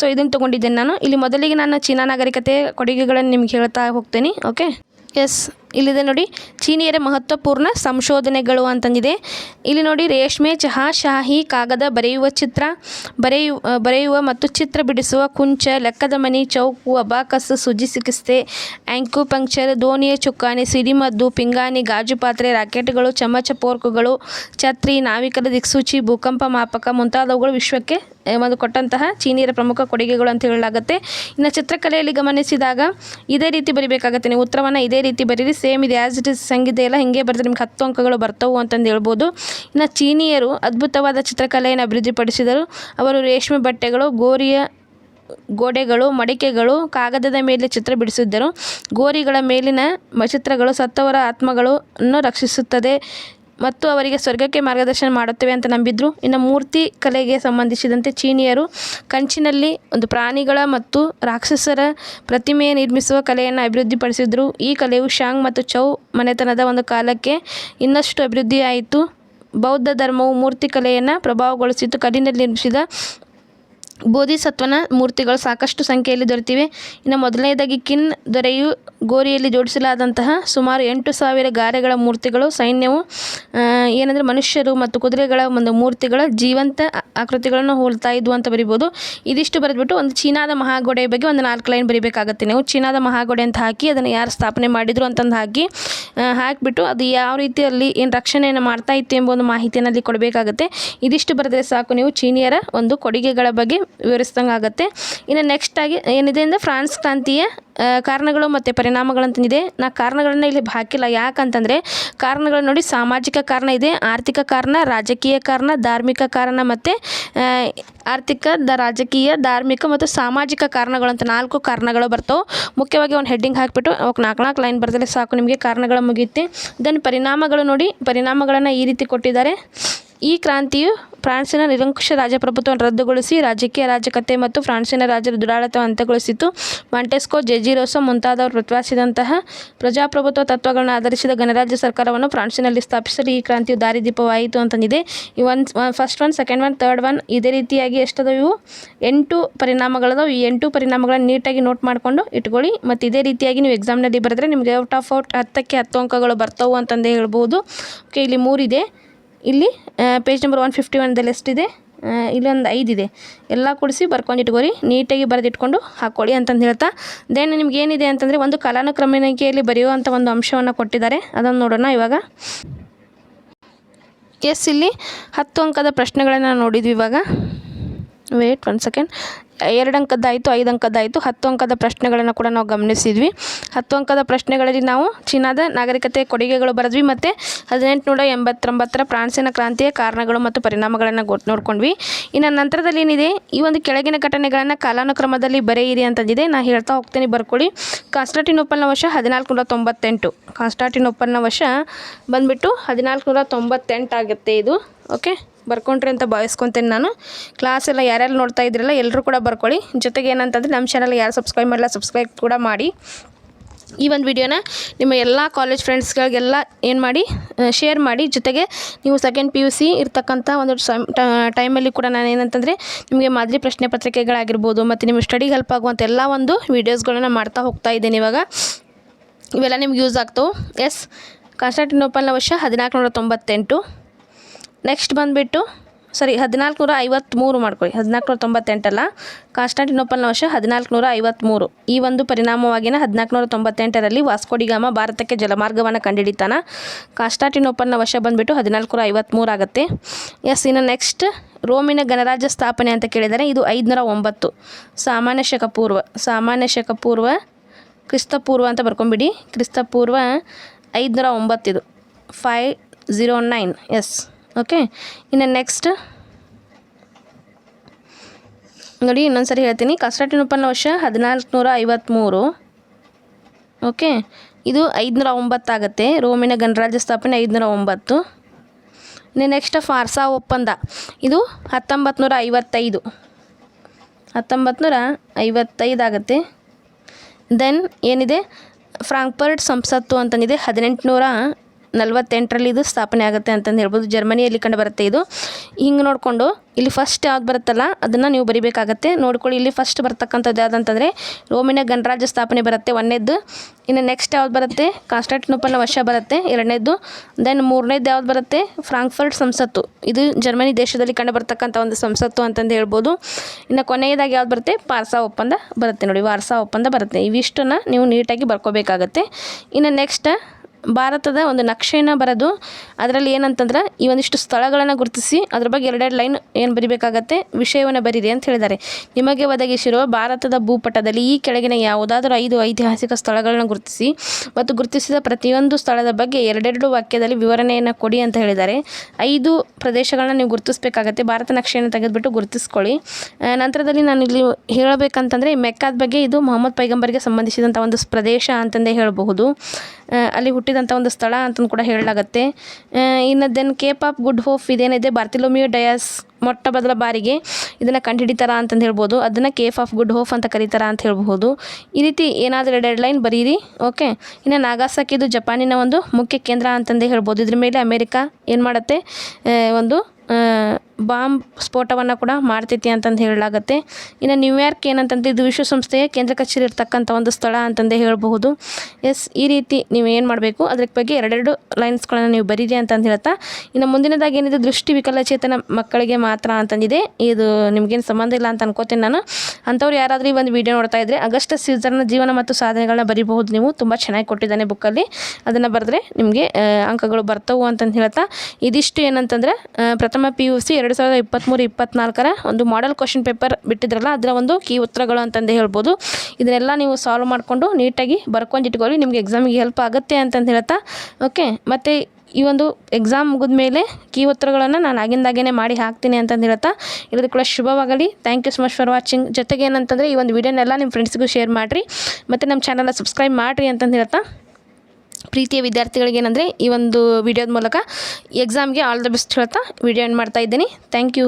ಸೊ ಇದನ್ನು ತೊಗೊಂಡಿದ್ದೇನೆ ನಾನು. ಇಲ್ಲಿ ಮೊದಲಿಗೆ ನಾನು ಚೀನಾ ನಾಗರಿಕತೆ ಕೊಡುಗೆಗಳನ್ನು ನಿಮ್ಗೆ ಹೇಳ್ತಾ ಹೋಗ್ತೀನಿ, ಓಕೆ? ಎಸ್ ಇಲ್ಲಿದೆ ನೋಡಿ, ಚೀನಿಯರ ಮಹತ್ವಪೂರ್ಣ ಸಂಶೋಧನೆಗಳು ಅಂತಂದಿದೆ. ಇಲ್ಲಿ ನೋಡಿ, ರೇಷ್ಮೆ, ಚಹಾ, ಶಾಹಿ, ಕಾಗದ ಬರೆಯುವ ಚಿತ್ರ, ಬರೆಯು ಬರೆಯುವ ಮತ್ತು ಚಿತ್ರ ಬಿಡಿಸುವ ಕುಂಚ, ಲೆಕ್ಕದ ಮನಿ, ಚೌಕು, ಅಬಾಕಸ್, ಸುಜಿ ಚಿಕಿತ್ಸೆ ಆ್ಯಂಕ್ಯುಪಂಕ್ಚರ್ ದೋಣಿಯ ಚುಕ್ಕಾಣಿ, ಸಿಡಿಮದ್ದು, ಪಿಂಗಾಣಿ, ಗಾಜು ಪಾತ್ರೆ, ರಾಕೆಟ್ಗಳು, ಚಮಚ ಪೋರ್ಕುಗಳು ಛತ್ರಿ ನಾವಿಕರ ದಿಕ್ಸೂಚಿ, ಭೂಕಂಪ ಮಾಪಕ ಮುಂತಾದವುಗಳು ವಿಶ್ವಕ್ಕೆ ಒಂದು ಕೊಟ್ಟಂತಹ ಚೀನಿಯರ ಪ್ರಮುಖ ಕೊಡುಗೆಗಳು ಅಂತ ಹೇಳಲಾಗುತ್ತೆ. ಇನ್ನು ಚಿತ್ರಕಲೆಯಲ್ಲಿ ಗಮನಿಸಿದಾಗ ಇದೇ ರೀತಿ ಬರಿಬೇಕಾಗುತ್ತೆ. ನೀವು ಉತ್ತರವನ್ನು ಇದೇ ರೀತಿ ಬರೀರಿ ಸೇಮ್ ಇದೆ ಆ್ಯಸ್ ಇಟ್ ಇಸ್ ಸಂಗೀತ ಎಲ್ಲ ಹಿಂಗೆ ಬರ್ತದೆ, ನಿಮ್ಗೆ ಹತ್ತು ಅಂಕಗಳು ಬರ್ತವು ಅಂತಂದು ಹೇಳ್ಬೋದು. ಇನ್ನು ಚೀನಿಯರು ಅದ್ಭುತವಾದ ಚಿತ್ರಕಲೆಯನ್ನು ಅಭಿವೃದ್ಧಿಪಡಿಸಿದರು. ಅವರು ರೇಷ್ಮೆ ಬಟ್ಟೆಗಳು, ಗೋರಿಯ ಗೋಡೆಗಳು, ಮಡಿಕೆಗಳು, ಕಾಗದದ ಮೇಲೆ ಚಿತ್ರ ಬಿಡಿಸಿದ್ದರು. ಗೋರಿಗಳ ಮೇಲಿನ ಚಿತ್ರಗಳು ಸತ್ತವರ ಆತ್ಮಗಳನ್ನು ರಕ್ಷಿಸುತ್ತದೆ. ಮತ್ತು ಅವರಿಗೆ ಸ್ವರ್ಗಕ್ಕೆ ಮಾರ್ಗದರ್ಶನ ಮಾಡುತ್ತವೆ ಅಂತ ನಂಬಿದ್ರು. ಇನ್ನು ಮೂರ್ತಿ ಕಲೆಗೆ ಸಂಬಂಧಿಸಿದಂತೆ ಚೀನಿಯರು ಕಂಚಿನಲ್ಲಿ ಒಂದು ಪ್ರಾಣಿಗಳ ಮತ್ತು ರಾಕ್ಷಸರ ಪ್ರತಿಮೆ ನಿರ್ಮಿಸುವ ಕಲೆಯನ್ನು ಅಭಿವೃದ್ಧಿಪಡಿಸಿದ್ರು. ಈ ಕಲೆಯು ಶಾಂಗ್ ಮತ್ತು ಚೌ ಮನೆತನದ ಒಂದು ಕಾಲಕ್ಕೆ ಇನ್ನಷ್ಟು ಅಭಿವೃದ್ಧಿಯಾಯಿತು. ಬೌದ್ಧ ಧರ್ಮವು ಮೂರ್ತಿ ಕಲೆಯನ್ನು ಪ್ರಭಾವಗೊಳಿಸಿತು ಕಲ್ಲಿನಲ್ಲಿ ನಿರ್ಮಿಸಿದ ಬೋಧಿಸತ್ವನ ಮೂರ್ತಿಗಳು ಸಾಕಷ್ಟು ಸಂಖ್ಯೆಯಲ್ಲಿ ದೊರೆತಿವೆ. ಇನ್ನು ಮೊದಲನೇದಾಗಿ ಕಿನ್ ದೊರೆಯು ಗೋರಿಯಲ್ಲಿ ಜೋಡಿಸಲಾದಂತಹ ಸುಮಾರು ಎಂಟು ಸಾವಿರ ಗಾರೆಗಳ ಮೂರ್ತಿಗಳು, ಸೈನ್ಯವು ಏನಂದರೆ ಮನುಷ್ಯರು ಮತ್ತು ಕುದುರೆಗಳ ಒಂದು ಮೂರ್ತಿಗಳ ಜೀವಂತ ಆಕೃತಿಗಳನ್ನು ಹೋಲ್ತಾ ಇದ್ವು ಅಂತ ಬರಿಬೋದು. ಇದಿಷ್ಟು ಬರೆದ್ಬಿಟ್ಟು ಒಂದು ಚೀನಾದ ಮಹಾಗೋಡೆಯ ಬಗ್ಗೆ ಒಂದು ನಾಲ್ಕು ಲೈನ್ ಬರಿಬೇಕಾಗತ್ತೆ. ನೀವು ಚೀನಾದ ಮಹಾಗೋಡೆ ಅಂತ ಹಾಕಿ ಅದನ್ನು ಯಾರು ಸ್ಥಾಪನೆ ಮಾಡಿದರು ಅಂತಂದು ಹಾಕಿ ಹಾಕಿಬಿಟ್ಟು ಅದು ಯಾವ ರೀತಿಯಲ್ಲಿ ಏನು ರಕ್ಷಣೆಯನ್ನು ಮಾಡ್ತಾ ಇತ್ತು ಎಂಬ ಒಂದು ಮಾಹಿತಿಯನ್ನು ಅಲ್ಲಿ ಕೊಡಬೇಕಾಗತ್ತೆ. ಇದಿಷ್ಟು ಬರೆದರೆ ಸಾಕು ನೀವು ಚೀನಿಯರ ಒಂದು ಕೊಡುಗೆಗಳ ಬಗ್ಗೆ ವಿವರಿಸ್ದಂಗೆ ಆಗುತ್ತೆ ಇನ್ನು ನೆಕ್ಸ್ಟ್ ಆಗಿ ಏನಿದೆ ಅಂದರೆ ಫ್ರಾನ್ಸ್ ಕ್ರಾಂತಿಯ ಕಾರಣಗಳು ಮತ್ತು ಪರಿಣಾಮಗಳು ಅಂತಂದಿದೆ ನಾ ಕಾರಣಗಳನ್ನ ಇಲ್ಲಿ ಹಾಕಿಲ್ಲ. ಯಾಕಂತಂದರೆ ಕಾರಣಗಳು ನೋಡಿ, ಸಾಮಾಜಿಕ ಕಾರಣ ಇದೆ, ಆರ್ಥಿಕ ಕಾರಣ, ರಾಜಕೀಯ ಕಾರಣ, ಧಾರ್ಮಿಕ ಕಾರಣ ಮತ್ತು ಆರ್ಥಿಕ ದ, ರಾಜಕೀಯ, ಧಾರ್ಮಿಕ ಮತ್ತು ಸಾಮಾಜಿಕ ಕಾರಣಗಳು ಅಂತ ನಾಲ್ಕು ಕಾರಣಗಳು ಬರ್ತವೆ. ಮುಖ್ಯವಾಗಿ ಒಂದು ಹೆಡ್ಡಿಂಗ್ ಹಾಕಿಬಿಟ್ಟು ಅವಕ್ಕೆ ನಾಲ್ಕು ನಾಲ್ಕು ಲೈನ್ ಬರೆದ್ರೆ ಸಾಕು ನಿಮಗೆ. ಕಾರಣಗಳು ಮುಗಿಯುತ್ತೆ. ದೆನ್ ಪರಿಣಾಮಗಳು ನೋಡಿ, ಪರಿಣಾಮಗಳನ್ನು ಈ ರೀತಿ ಕೊಟ್ಟಿದ್ದಾರೆ. ಈ ಕ್ರಾಂತಿಯು ಫ್ರಾನ್ಸಿನ ನಿರಂಕುಶ ರಾಜಪ್ರಭುತ್ವವನ್ನು ರದ್ದುಗೊಳಿಸಿ ರಾಜಕೀಯ ರಾಜಕತೆ ಮತ್ತು ಫ್ರಾನ್ಸಿನ ರಾಜರ ದುರಾಡಳಿತವನ್ನು ಅಂತ್ಯಗೊಳಿಸಿತು. ಮಾಂಟೆಸ್ಕೋ, ಜೆಜಿರೋಸೋ ಮುಂತಾದವರು ಪ್ರತಿಪಾದಿಸಿದಂತಹ ಪ್ರಜಾಪ್ರಭುತ್ವ ತತ್ವಗಳನ್ನು ಆಧರಿಸಿದ ಗಣರಾಜ್ಯ ಸರ್ಕಾರವನ್ನು ಫ್ರಾನ್ಸಿನಲ್ಲಿ ಸ್ಥಾಪಿಸಲು ಈ ಕ್ರಾಂತಿಯು ದಾರಿದೀಪವಾಯಿತು ಅಂತಂದಿದೆ. ಈ one first one second one third one ಇದೇ ರೀತಿಯಾಗಿ ಎಷ್ಟದವು ಇವು ಎಂಟು ಪರಿಣಾಮಗಳದವು. ಈ ಎಂಟು ಪರಿಣಾಮಗಳನ್ನು ನೀಟಾಗಿ ನೋಟ್ ಮಾಡಿಕೊಂಡು ಇಟ್ಕೊಳ್ಳಿ. ಮತ್ತು ಇದೇ ರೀತಿಯಾಗಿ ನೀವು ಎಕ್ಸಾಮ್ನಲ್ಲಿ ಬರೆದ್ರೆ ನಿಮಗೆ ಔಟ್ ಆಫ್ ಔಟ್ ಹತ್ತಕ್ಕೆ ಹತ್ತು ಅಂಕಗಳು ಬರ್ತವು ಅಂತಂದೇ ಹೇಳ್ಬೋದು. ಓಕೆ ಇಲ್ಲಿ ಮೂರಿದೆ. ಇಲ್ಲಿ ಪೇಜ್ ನಂಬರ್ ಒನ್ ಫಿಫ್ಟಿ ಒನ್ದಲ್ಲಿ ಎಷ್ಟಿದೆ? ಒಂದು ಇಲ್ಲೊಂದು ಐದಿದೆ. ಎಲ್ಲ ಕೂಡಿಸಿ ಬರ್ಕೊಂಡಿಟ್ಕೋರಿ ನೀಟಾಗಿ ಬರೆದಿಟ್ಕೊಂಡು ಹಾಕ್ಕೊಳ್ಳಿ ಅಂತಂದು ಹೇಳ್ತಾ. ದೆನ್ ನಿಮ್ಗೆ ಏನಿದೆ ಅಂತಂದರೆ ಒಂದು ಕಲಾನುಕ್ರಮಣಿಕೆಯಲ್ಲಿ ಬರೆಯುವಂಥ ಒಂದು ಅಂಶವನ್ನು ಕೊಟ್ಟಿದ್ದಾರೆ. ಅದನ್ನು ನೋಡೋಣ ಇವಾಗ. ಎಸ್ ಇಲ್ಲಿ ಹತ್ತು ಅಂಕದ ಪ್ರಶ್ನೆಗಳನ್ನು ನೋಡಿದ್ವಿ ಇವಾಗ. ವೇಟ್ ಒನ್ ಸೆಕೆಂಡ್ ಎರಡು ಅಂಕದ್ದಾಯಿತು, ಐದು ಅಂಕದ್ದಾಯಿತು, ಹತ್ತು ಅಂಕದ ಪ್ರಶ್ನೆಗಳನ್ನು ಕೂಡ ನಾವು ಗಮನಿಸಿದ್ವಿ. ಹತ್ತು ಅಂಕದ ಪ್ರಶ್ನೆಗಳಲ್ಲಿ ನಾವು ಚೀನಾದ ನಾಗರಿಕತೆ ಕೊಡುಗೆಗಳು ಬರೆದ್ವಿ ಮತ್ತು ಹದಿನೆಂಟುನೂರ ಎಂಬತ್ತೊಂಬತ್ತರ ಫ್ರಾನ್ಸಿನ ಕ್ರಾಂತಿಯ ಕಾರಣಗಳು ಮತ್ತು ಪರಿಣಾಮಗಳನ್ನು ನೋಡ್ಕೊಂಡ್ವಿ. ಇನ್ನು ನಂತರದಲ್ಲಿ ಏನಿದೆ? ಈ ಒಂದು ಕೆಳಗಿನ ಘಟನೆಗಳನ್ನು ಕಾಲಾನುಕ್ರಮದಲ್ಲಿ ಬರೆಯಿರಿ ಅಂತಂದಿದೆ. ನಾನು ಹೇಳ್ತಾ ಹೋಗ್ತೀನಿ, ಬರ್ಕೊಳ್ಳಿ. ಕಾನ್ಸ್ಟಾಟಿನೋಪಲ್ನ ವರ್ಷ ಹದಿನಾಲ್ಕು ನೂರ ತೊಂಬತ್ತೆಂಟು. ಕಾನ್ಸ್ಟಾಟಿನೋಪಲ್ನ ವರ್ಷ ಬಂದುಬಿಟ್ಟು ತೊಂಬತ್ತೆಂಟು ಆಗುತ್ತೆ ಇದು. ಓಕೆ ಬರ್ಕೊಂಡ್ರಿ ಅಂತ ಭಾವಿಸ್ಕೊತೇನೆ ನಾನು. ಕ್ಲಾಸ್ ಎಲ್ಲ ಯಾರ್ಯಾರು ನೋಡ್ತಾ ಇದ್ರಲ್ಲ ಎಲ್ಲರೂ ಕೂಡ ಬರ್ಕೊಳ್ಳಿ. ಜೊತೆಗೆ ಏನಂತಂದರೆ ನಮ್ಮ ಚಾನಲ್ ಯಾರು ಸಬ್ಸ್ಕ್ರೈಬ್ ಮಾಡಲ್ಲ ಸಬ್ಸ್ಕ್ರೈಬ್ ಕೂಡ ಮಾಡಿ. ಈ ಒಂದು ವಿಡಿಯೋನ ನಿಮ್ಮ ಎಲ್ಲ ಕಾಲೇಜ್ ಫ್ರೆಂಡ್ಸ್ಗಳಿಗೆಲ್ಲ ಏನು ಮಾಡಿ ಶೇರ್ ಮಾಡಿ. ಜೊತೆಗೆ ನೀವು ಸೆಕೆಂಡ್ ಪಿ ಯು ಸಿ ಇರ್ತಕ್ಕಂಥ ಒಂದು ಸಮ್ ಟೈಮಲ್ಲಿ ಕೂಡ ನಾನು ಏನಂತಂದರೆ ನಿಮಗೆ ಮಾದರಿ ಪ್ರಶ್ನೆ ಪತ್ರಿಕೆಗಳಾಗಿರ್ಬೋದು, ಮತ್ತು ನಿಮ್ಮ ಸ್ಟಡಿಗೆ ಹೆಲ್ಪ್ ಆಗುವಂಥ ಎಲ್ಲ ಒಂದು ವೀಡಿಯೋಸ್ಗಳನ್ನ ಮಾಡ್ತಾ ಹೋಗ್ತಾ ಇದ್ದೇನೆ ಇವಾಗ. ಇವೆಲ್ಲ ನಿಮ್ಗೆ ಯೂಸ್ ಆಗ್ತವೆ. ಎಸ್ ಕಾನ್ಸ್ಟಾಂಟಿನೋಪಲ್ನ ವರ್ಷ ಹದಿನಾಲ್ಕು ನೂರ ತೊಂಬತ್ತೆಂಟು. ನೆಕ್ಸ್ಟ್ ಬಂದುಬಿಟ್ಟು ಸರಿ ಹದಿನಾಲ್ಕು ನೂರ ಐವತ್ತ್ಮೂರು ಮಾಡ್ಕೊಳ್ಳಿ. ಹದಿನಾಲ್ಕು ನೂರ ತೊಂಬತ್ತೆಂಟಲ್ಲ ಕಾನ್ಸ್ಟಾಂಟಿನೋಪಲ್ನ ವರ್ಷ ಹದಿನಾಲ್ಕು ನೂರ ಐವತ್ತ್ಮೂರು ಈ ಒಂದು ಪರಿಣಾಮವಾಗಿನ ಹದಿನಾಲ್ಕು ನೂರ ತೊಂಬತ್ತೆಂಟರಲ್ಲಿ ವಾಸ್ಕೋಡಿಗಾಮ ಭಾರತಕ್ಕೆ ಜಲಮಾರ್ಗವನ್ನು ಕಂಡುಹಿಡಿತಾನ ಕಾನ್ಸ್ಟಾಂಟಿನೋಪಲ್ನ ವರ್ಷ ಬಂದುಬಿಟ್ಟು ಹದಿನಾಲ್ಕು ನೂರ ಐವತ್ತ್ಮೂರು ಆಗುತ್ತೆ. ಎಸ್ ಇನ್ನು ನೆಕ್ಸ್ಟ್ ರೋಮಿನ ಗಣರಾಜ್ಯ ಸ್ಥಾಪನೆ ಅಂತ ಕೇಳಿದರೆ ಇದು ಐದುನೂರ ಒಂಬತ್ತು ಸಾಮಾನ್ಯ ಶಕ ಪೂರ್ವ ಸಾಮಾನ್ಯ ಶಕ ಪೂರ್ವ ಕ್ರಿಸ್ತಪೂರ್ವ ಅಂತ ಬರ್ಕೊಂಬಿಡಿ. ಕ್ರಿಸ್ತಪೂರ್ವ ಐದುನೂರ ಒಂಬತ್ತಿದು five zero nine yes okay ಇನ್ನು ನೆಕ್ಸ್ಟ್ ನೋಡಿ ಇನ್ನೊಂದು ಸರಿ ಹೇಳ್ತೀನಿ. ಕಾನ್ಸ್ಟಾಂಟಿನೋಪಲ್ನ ವರ್ಷ ಹದಿನಾಲ್ಕು ನೂರ ಐವತ್ತ್ಮೂರು ಓಕೆ ಇದು ಐದುನೂರ ಒಂಬತ್ತಾಗುತ್ತೆ ರೋಮಿನ ಗಣರಾಜ್ಯ ಸ್ಥಾಪನೆ ಐದುನೂರ ಒಂಬತ್ತು ಇನ್ನು ನೆಕ್ಸ್ಟ್ ಫಾರ್ಸಾ ಒಪ್ಪಂದ. ಇದು ಹತ್ತೊಂಬತ್ತು ಐವತ್ತೈದು ಹತ್ತೊಂಬತ್ತು ಐವತ್ತೈದು ಆಗುತ್ತೆ. ದೆನ್ ಏನಿದೆ? ಫ್ರಾಂಕ್ಫರ್ಟ್ ಸಂಸತ್ತು ಅಂತಂದಿದೆ. ಹದಿನೆಂಟುನೂರ ನಲವತ್ತೆಂಟರಲ್ಲಿ ಇದು ಸ್ಥಾಪನೆ ಆಗುತ್ತೆ ಅಂತಂದು ಹೇಳ್ಬೋದು. ಜರ್ಮನಿಯಲ್ಲಿ ಕಂಡು ಬರುತ್ತೆ ಇದು. ಹಿಂಗೆ ನೋಡಿಕೊಂಡು ಇಲ್ಲಿ ಫಸ್ಟ್ ಯಾವ್ದು ಬರುತ್ತಲ್ಲ, ಅದನ್ನು ನೀವು ಬರಿಬೇಕಾಗತ್ತೆ. ನೋಡ್ಕೊಳ್ಳಿ, ಇಲ್ಲಿ ಫಸ್ಟ್ ಬರ್ತಕ್ಕಂಥದ್ದು ಯಾವುದಂತಂದರೆ ರೋಮಿನ ಗಣರಾಜ್ಯ ಸ್ಥಾಪನೆ ಬರುತ್ತೆ ಒಂದನೇದ್ದು ಇನ್ನು ನೆಕ್ಸ್ಟ್ ಯಾವ್ದು ಬರುತ್ತೆ? ಕಾನ್ಸ್ಟಾಂಟಿನೋಪಲ್ನ ವರ್ಷ ಬರುತ್ತೆ, ಎರಡನೇದ್ದು. ದೆನ್ ಮೂರನೇದು ಯಾವ್ದು ಬರುತ್ತೆ? ಫ್ರಾಂಕ್ಫರ್ಟ್ ಸಂಸತ್ತು. ಇದು ಜರ್ಮನಿ ದೇಶದಲ್ಲಿ ಕಂಡು ಬರ್ತಕ್ಕಂಥ ಒಂದು ಸಂಸತ್ತು ಅಂತಂದು ಹೇಳ್ಬೋದು. ಇನ್ನು ಕೊನೆಯದಾಗಿ ಯಾವ್ದು ಬರುತ್ತೆ? ಪಾರ್ಸಾ ಒಪ್ಪಂದ ಬರುತ್ತೆ ನೋಡಿ, ವಾರ್ಸಾ ಒಪ್ಪಂದ ಬರುತ್ತೆ. ಇವಿಷ್ಟನ್ನು ನೀವು ನೀಟಾಗಿ ಬರ್ಕೋಬೇಕಾಗತ್ತೆ. ಇನ್ನು ನೆಕ್ಸ್ಟ್ ಭಾರತದ ಒಂದು ನಕ್ಷೆಯನ್ನು ಬರೆದು ಅದರಲ್ಲಿ ಏನಂತಂದ್ರೆ ಈ ಒಂದಿಷ್ಟು ಸ್ಥಳಗಳನ್ನು ಗುರುತಿಸಿ ಅದ್ರ ಬಗ್ಗೆ ಎರಡೆರಡು ಲೈನ್ ಏನು ಬರಿಬೇಕಾಗತ್ತೆ? ವಿಷಯವನ್ನು ಬರೀರಿ ಅಂತ ಹೇಳಿದ್ದಾರೆ. ನಿಮಗೆ ಒದಗಿಸಿರುವ ಭಾರತದ ಭೂಪಟದಲ್ಲಿ ಈ ಕೆಳಗಿನ ಯಾವುದಾದರೂ ಐದು ಐತಿಹಾಸಿಕ ಸ್ಥಳಗಳನ್ನು ಗುರುತಿಸಿ ಮತ್ತು ಗುರುತಿಸಿದ ಪ್ರತಿಯೊಂದು ಸ್ಥಳದ ಬಗ್ಗೆ ಎರಡೆರಡು ವಾಕ್ಯದಲ್ಲಿ ವಿವರಣೆಯನ್ನು ಕೊಡಿ ಅಂತ ಹೇಳಿದ್ದಾರೆ. ಐದು ಪ್ರದೇಶಗಳನ್ನ ನೀವು ಗುರುತಿಸಬೇಕಾಗತ್ತೆ. ಭಾರತ ನಕ್ಷೆಯನ್ನು ತೆಗೆದುಬಿಟ್ಟು ಗುರುತಿಸ್ಕೊಳ್ಳಿ. ನಂತರದಲ್ಲಿ ನಾನು ಇಲ್ಲಿ ಹೇಳಬೇಕಂತಂದರೆ ಮೆಕ್ಕಾದ ಬಗ್ಗೆ ಇದು ಮೊಹಮ್ಮದ್ ಪೈಗಂಬರ್ಗೆ ಸಂಬಂಧಿಸಿದಂಥ ಒಂದು ಪ್ರದೇಶ ಅಂತಂದೇ ಹೇಳಬಹುದು. ಅಲ್ಲಿ ಹುಟ್ಟಿದಂಥ ಒಂದು ಸ್ಥಳ ಅಂತಂದು ಕೂಡ ಹೇಳಲಾಗತ್ತೆ. ಇನ್ನು then cape of good hope ಇದೇನಿದೆ ಬಾರ್ತಿಲೋಮಿಯೋ Dias ಮೊಟ್ಟ ಮೊದಲ ಬಾರಿಗೆ ಇದನ್ನು ಕಂಡುಹಿಡಿತಾರ ಅಂತಂದು ಹೇಳ್ಬೋದು. ಅದನ್ನು ಕೇಫ್ ಆಫ್ ಗುಡ್ ಹೋಫ್ ಅಂತ ಕರೀತಾರ ಅಂತ ಹೇಳ್ಬೋದು ಈ ರೀತಿ ಏನಾದರೂ ಡೆಡ್ ಲೈನ್ ಬರೀರಿ, ಓಕೆ? ಇನ್ನು ನಾಗಾಸಾಕಿದು ಜಪಾನಿನ ಒಂದು ಮುಖ್ಯ ಕೇಂದ್ರ ಅಂತಂದೇ ಹೇಳ್ಬೋದು. ಇದ್ರ ಮೇಲೆ ಅಮೇರಿಕಾ ಏನು ಮಾಡುತ್ತೆ? ಒಂದು ಬಾಂಬ್ ಸ್ಫೋಟವನ್ನು ಕೂಡ ಮಾಡ್ತೈತಿ ಅಂತಂದು ಹೇಳಲಾಗತ್ತೆ. ಇನ್ನು ನ್ಯೂಯಾರ್ಕ್ ಏನಂತಂದರೆ ಇದು ವಿಶ್ವಸಂಸ್ಥೆಯ ಕೇಂದ್ರ ಕಚೇರಿ ಇರ್ತಕ್ಕಂಥ ಒಂದು ಸ್ಥಳ ಅಂತಂದು ಹೇಳಬಹುದು. ಎಸ್, ಈ ರೀತಿ ನೀವು ಏನು ಮಾಡಬೇಕು? ಅದ್ರ ಬಗ್ಗೆ ಎರಡೆರಡು ಲೈನ್ಸ್ಗಳನ್ನು ನೀವು ಬರೀರಿ ಅಂತಂದು ಹೇಳ್ತಾ, ಇನ್ನು ಮುಂದಿನದಾಗಿ ಏನಿದೆ? ದೃಷ್ಟಿ ವಿಕಲಚೇತನ ಮಕ್ಕಳಿಗೆ ಮಾತ್ರ ಅಂತಂದಿದೆ. ಇದು ನಿಮಗೇನು ಸಂಬಂಧ ಇಲ್ಲ ಅಂತ ಅನ್ಕೋತೀನಿ ನಾನು. ಅಂಥವ್ರು ಯಾರಾದರೂ ಈ ಒಂದು ವಿಡಿಯೋ ನೋಡ್ತಾ ಇದ್ದರೆ ಅಗಸ್ಟ್ ಸೀಸರ್ನ ಜೀವನ ಮತ್ತು ಸಾಧನೆಗಳನ್ನ ಬರಿಬಹುದು. ನೀವು ತುಂಬ ಚೆನ್ನಾಗಿ ಕೊಟ್ಟಿದ್ದಾನೆ ಬುಕ್ಕಲ್ಲಿ ಅದನ್ನು ಬರೆದ್ರೆ ನಿಮಗೆ ಅಂಕಗಳು ಬರ್ತವು ಅಂತಂದು ಹೇಳ್ತಾ, ಇದಿಷ್ಟು ಏನಂತಂದ್ರೆ ಪ್ರಥಮ ಪಿ ಯು ಸಿ ಸಾವಿರದ ಇಪ್ಪತ್ತ್ಮೂರು ಇಪ್ಪತ್ತ್ನಾಲ್ಕರ ಒಂದು ಮಾಡೆಲ್ ಕ್ವಶನ್ ಪೇಪರ್ ಬಿಟ್ಟಿದ್ರಲ್ಲ, ಅದರ ಒಂದು ಕೀ ಉತ್ತರಗಳು ಅಂತಂದು ಹೇಳ್ಬೋದು. ಇದನ್ನೆಲ್ಲ ನೀವು ಸಾಲ್ವ್ ಮಾಡಿಕೊಂಡು ನೀಟಾಗಿ ಬರ್ಕೊಂಡಿಟ್ಕೊಳ್ಳಿ ನಿಮಗೆ ಎಕ್ಸಾಮಿಗೆ ಹೆಲ್ಪ್ ಆಗುತ್ತೆ ಅಂತಂದು ಹೇಳ್ತಾ ಓಕೆ ಮತ್ತು ಈ ಒಂದು ಎಕ್ಸಾಮ್ ಮುಗಿದ ಮೇಲೆ ಕೀ ಉತ್ತರಗಳನ್ನು ನಾನು ಆಗಿಂದಾಗೇ ಮಾಡಿ ಹಾಕ್ತೀನಿ ಅಂತಂದು ಹೇಳ್ತಾ ಇಲ್ಲದ ಕೂಡ ಶುಭವಾಗಲಿ. Thank you so much for watching ಜೊತೆಗೆ ಏನಂತಂದರೆ ಈ ಒಂದು ವಿಡಿಯೋನೆಲ್ಲ ನಿಮ್ಮ ಫ್ರೆಂಡ್ಸ್ಗೂ ಶೇರ್ ಮಾಡಿರಿ. ಮತ್ತು ನಮ್ಮ ಚಾನಲ್ನ ಸಬ್ಸ್ಕ್ರೈಬ್ ಮಾಡಿರಿ ಅಂತಂದು ಹೇಳ್ತಾ. ಪ್ರೀತಿಯ ವಿದ್ಯಾರ್ಥಿಗಳಿಗೆ ಏನಂದರೆ ಈ ಒಂದು ವಿಡಿಯೋದ ಮೂಲಕ ಎಕ್ಸಾಮ್ಗೆ ಆಲ್ ದ ಬೆಸ್ಟ್ ಹೇಳ್ತಾ ವಿಡಿಯೋ ಏನು ಮಾಡ್ತಾ ಇದ್ದೀನಿ. Thank you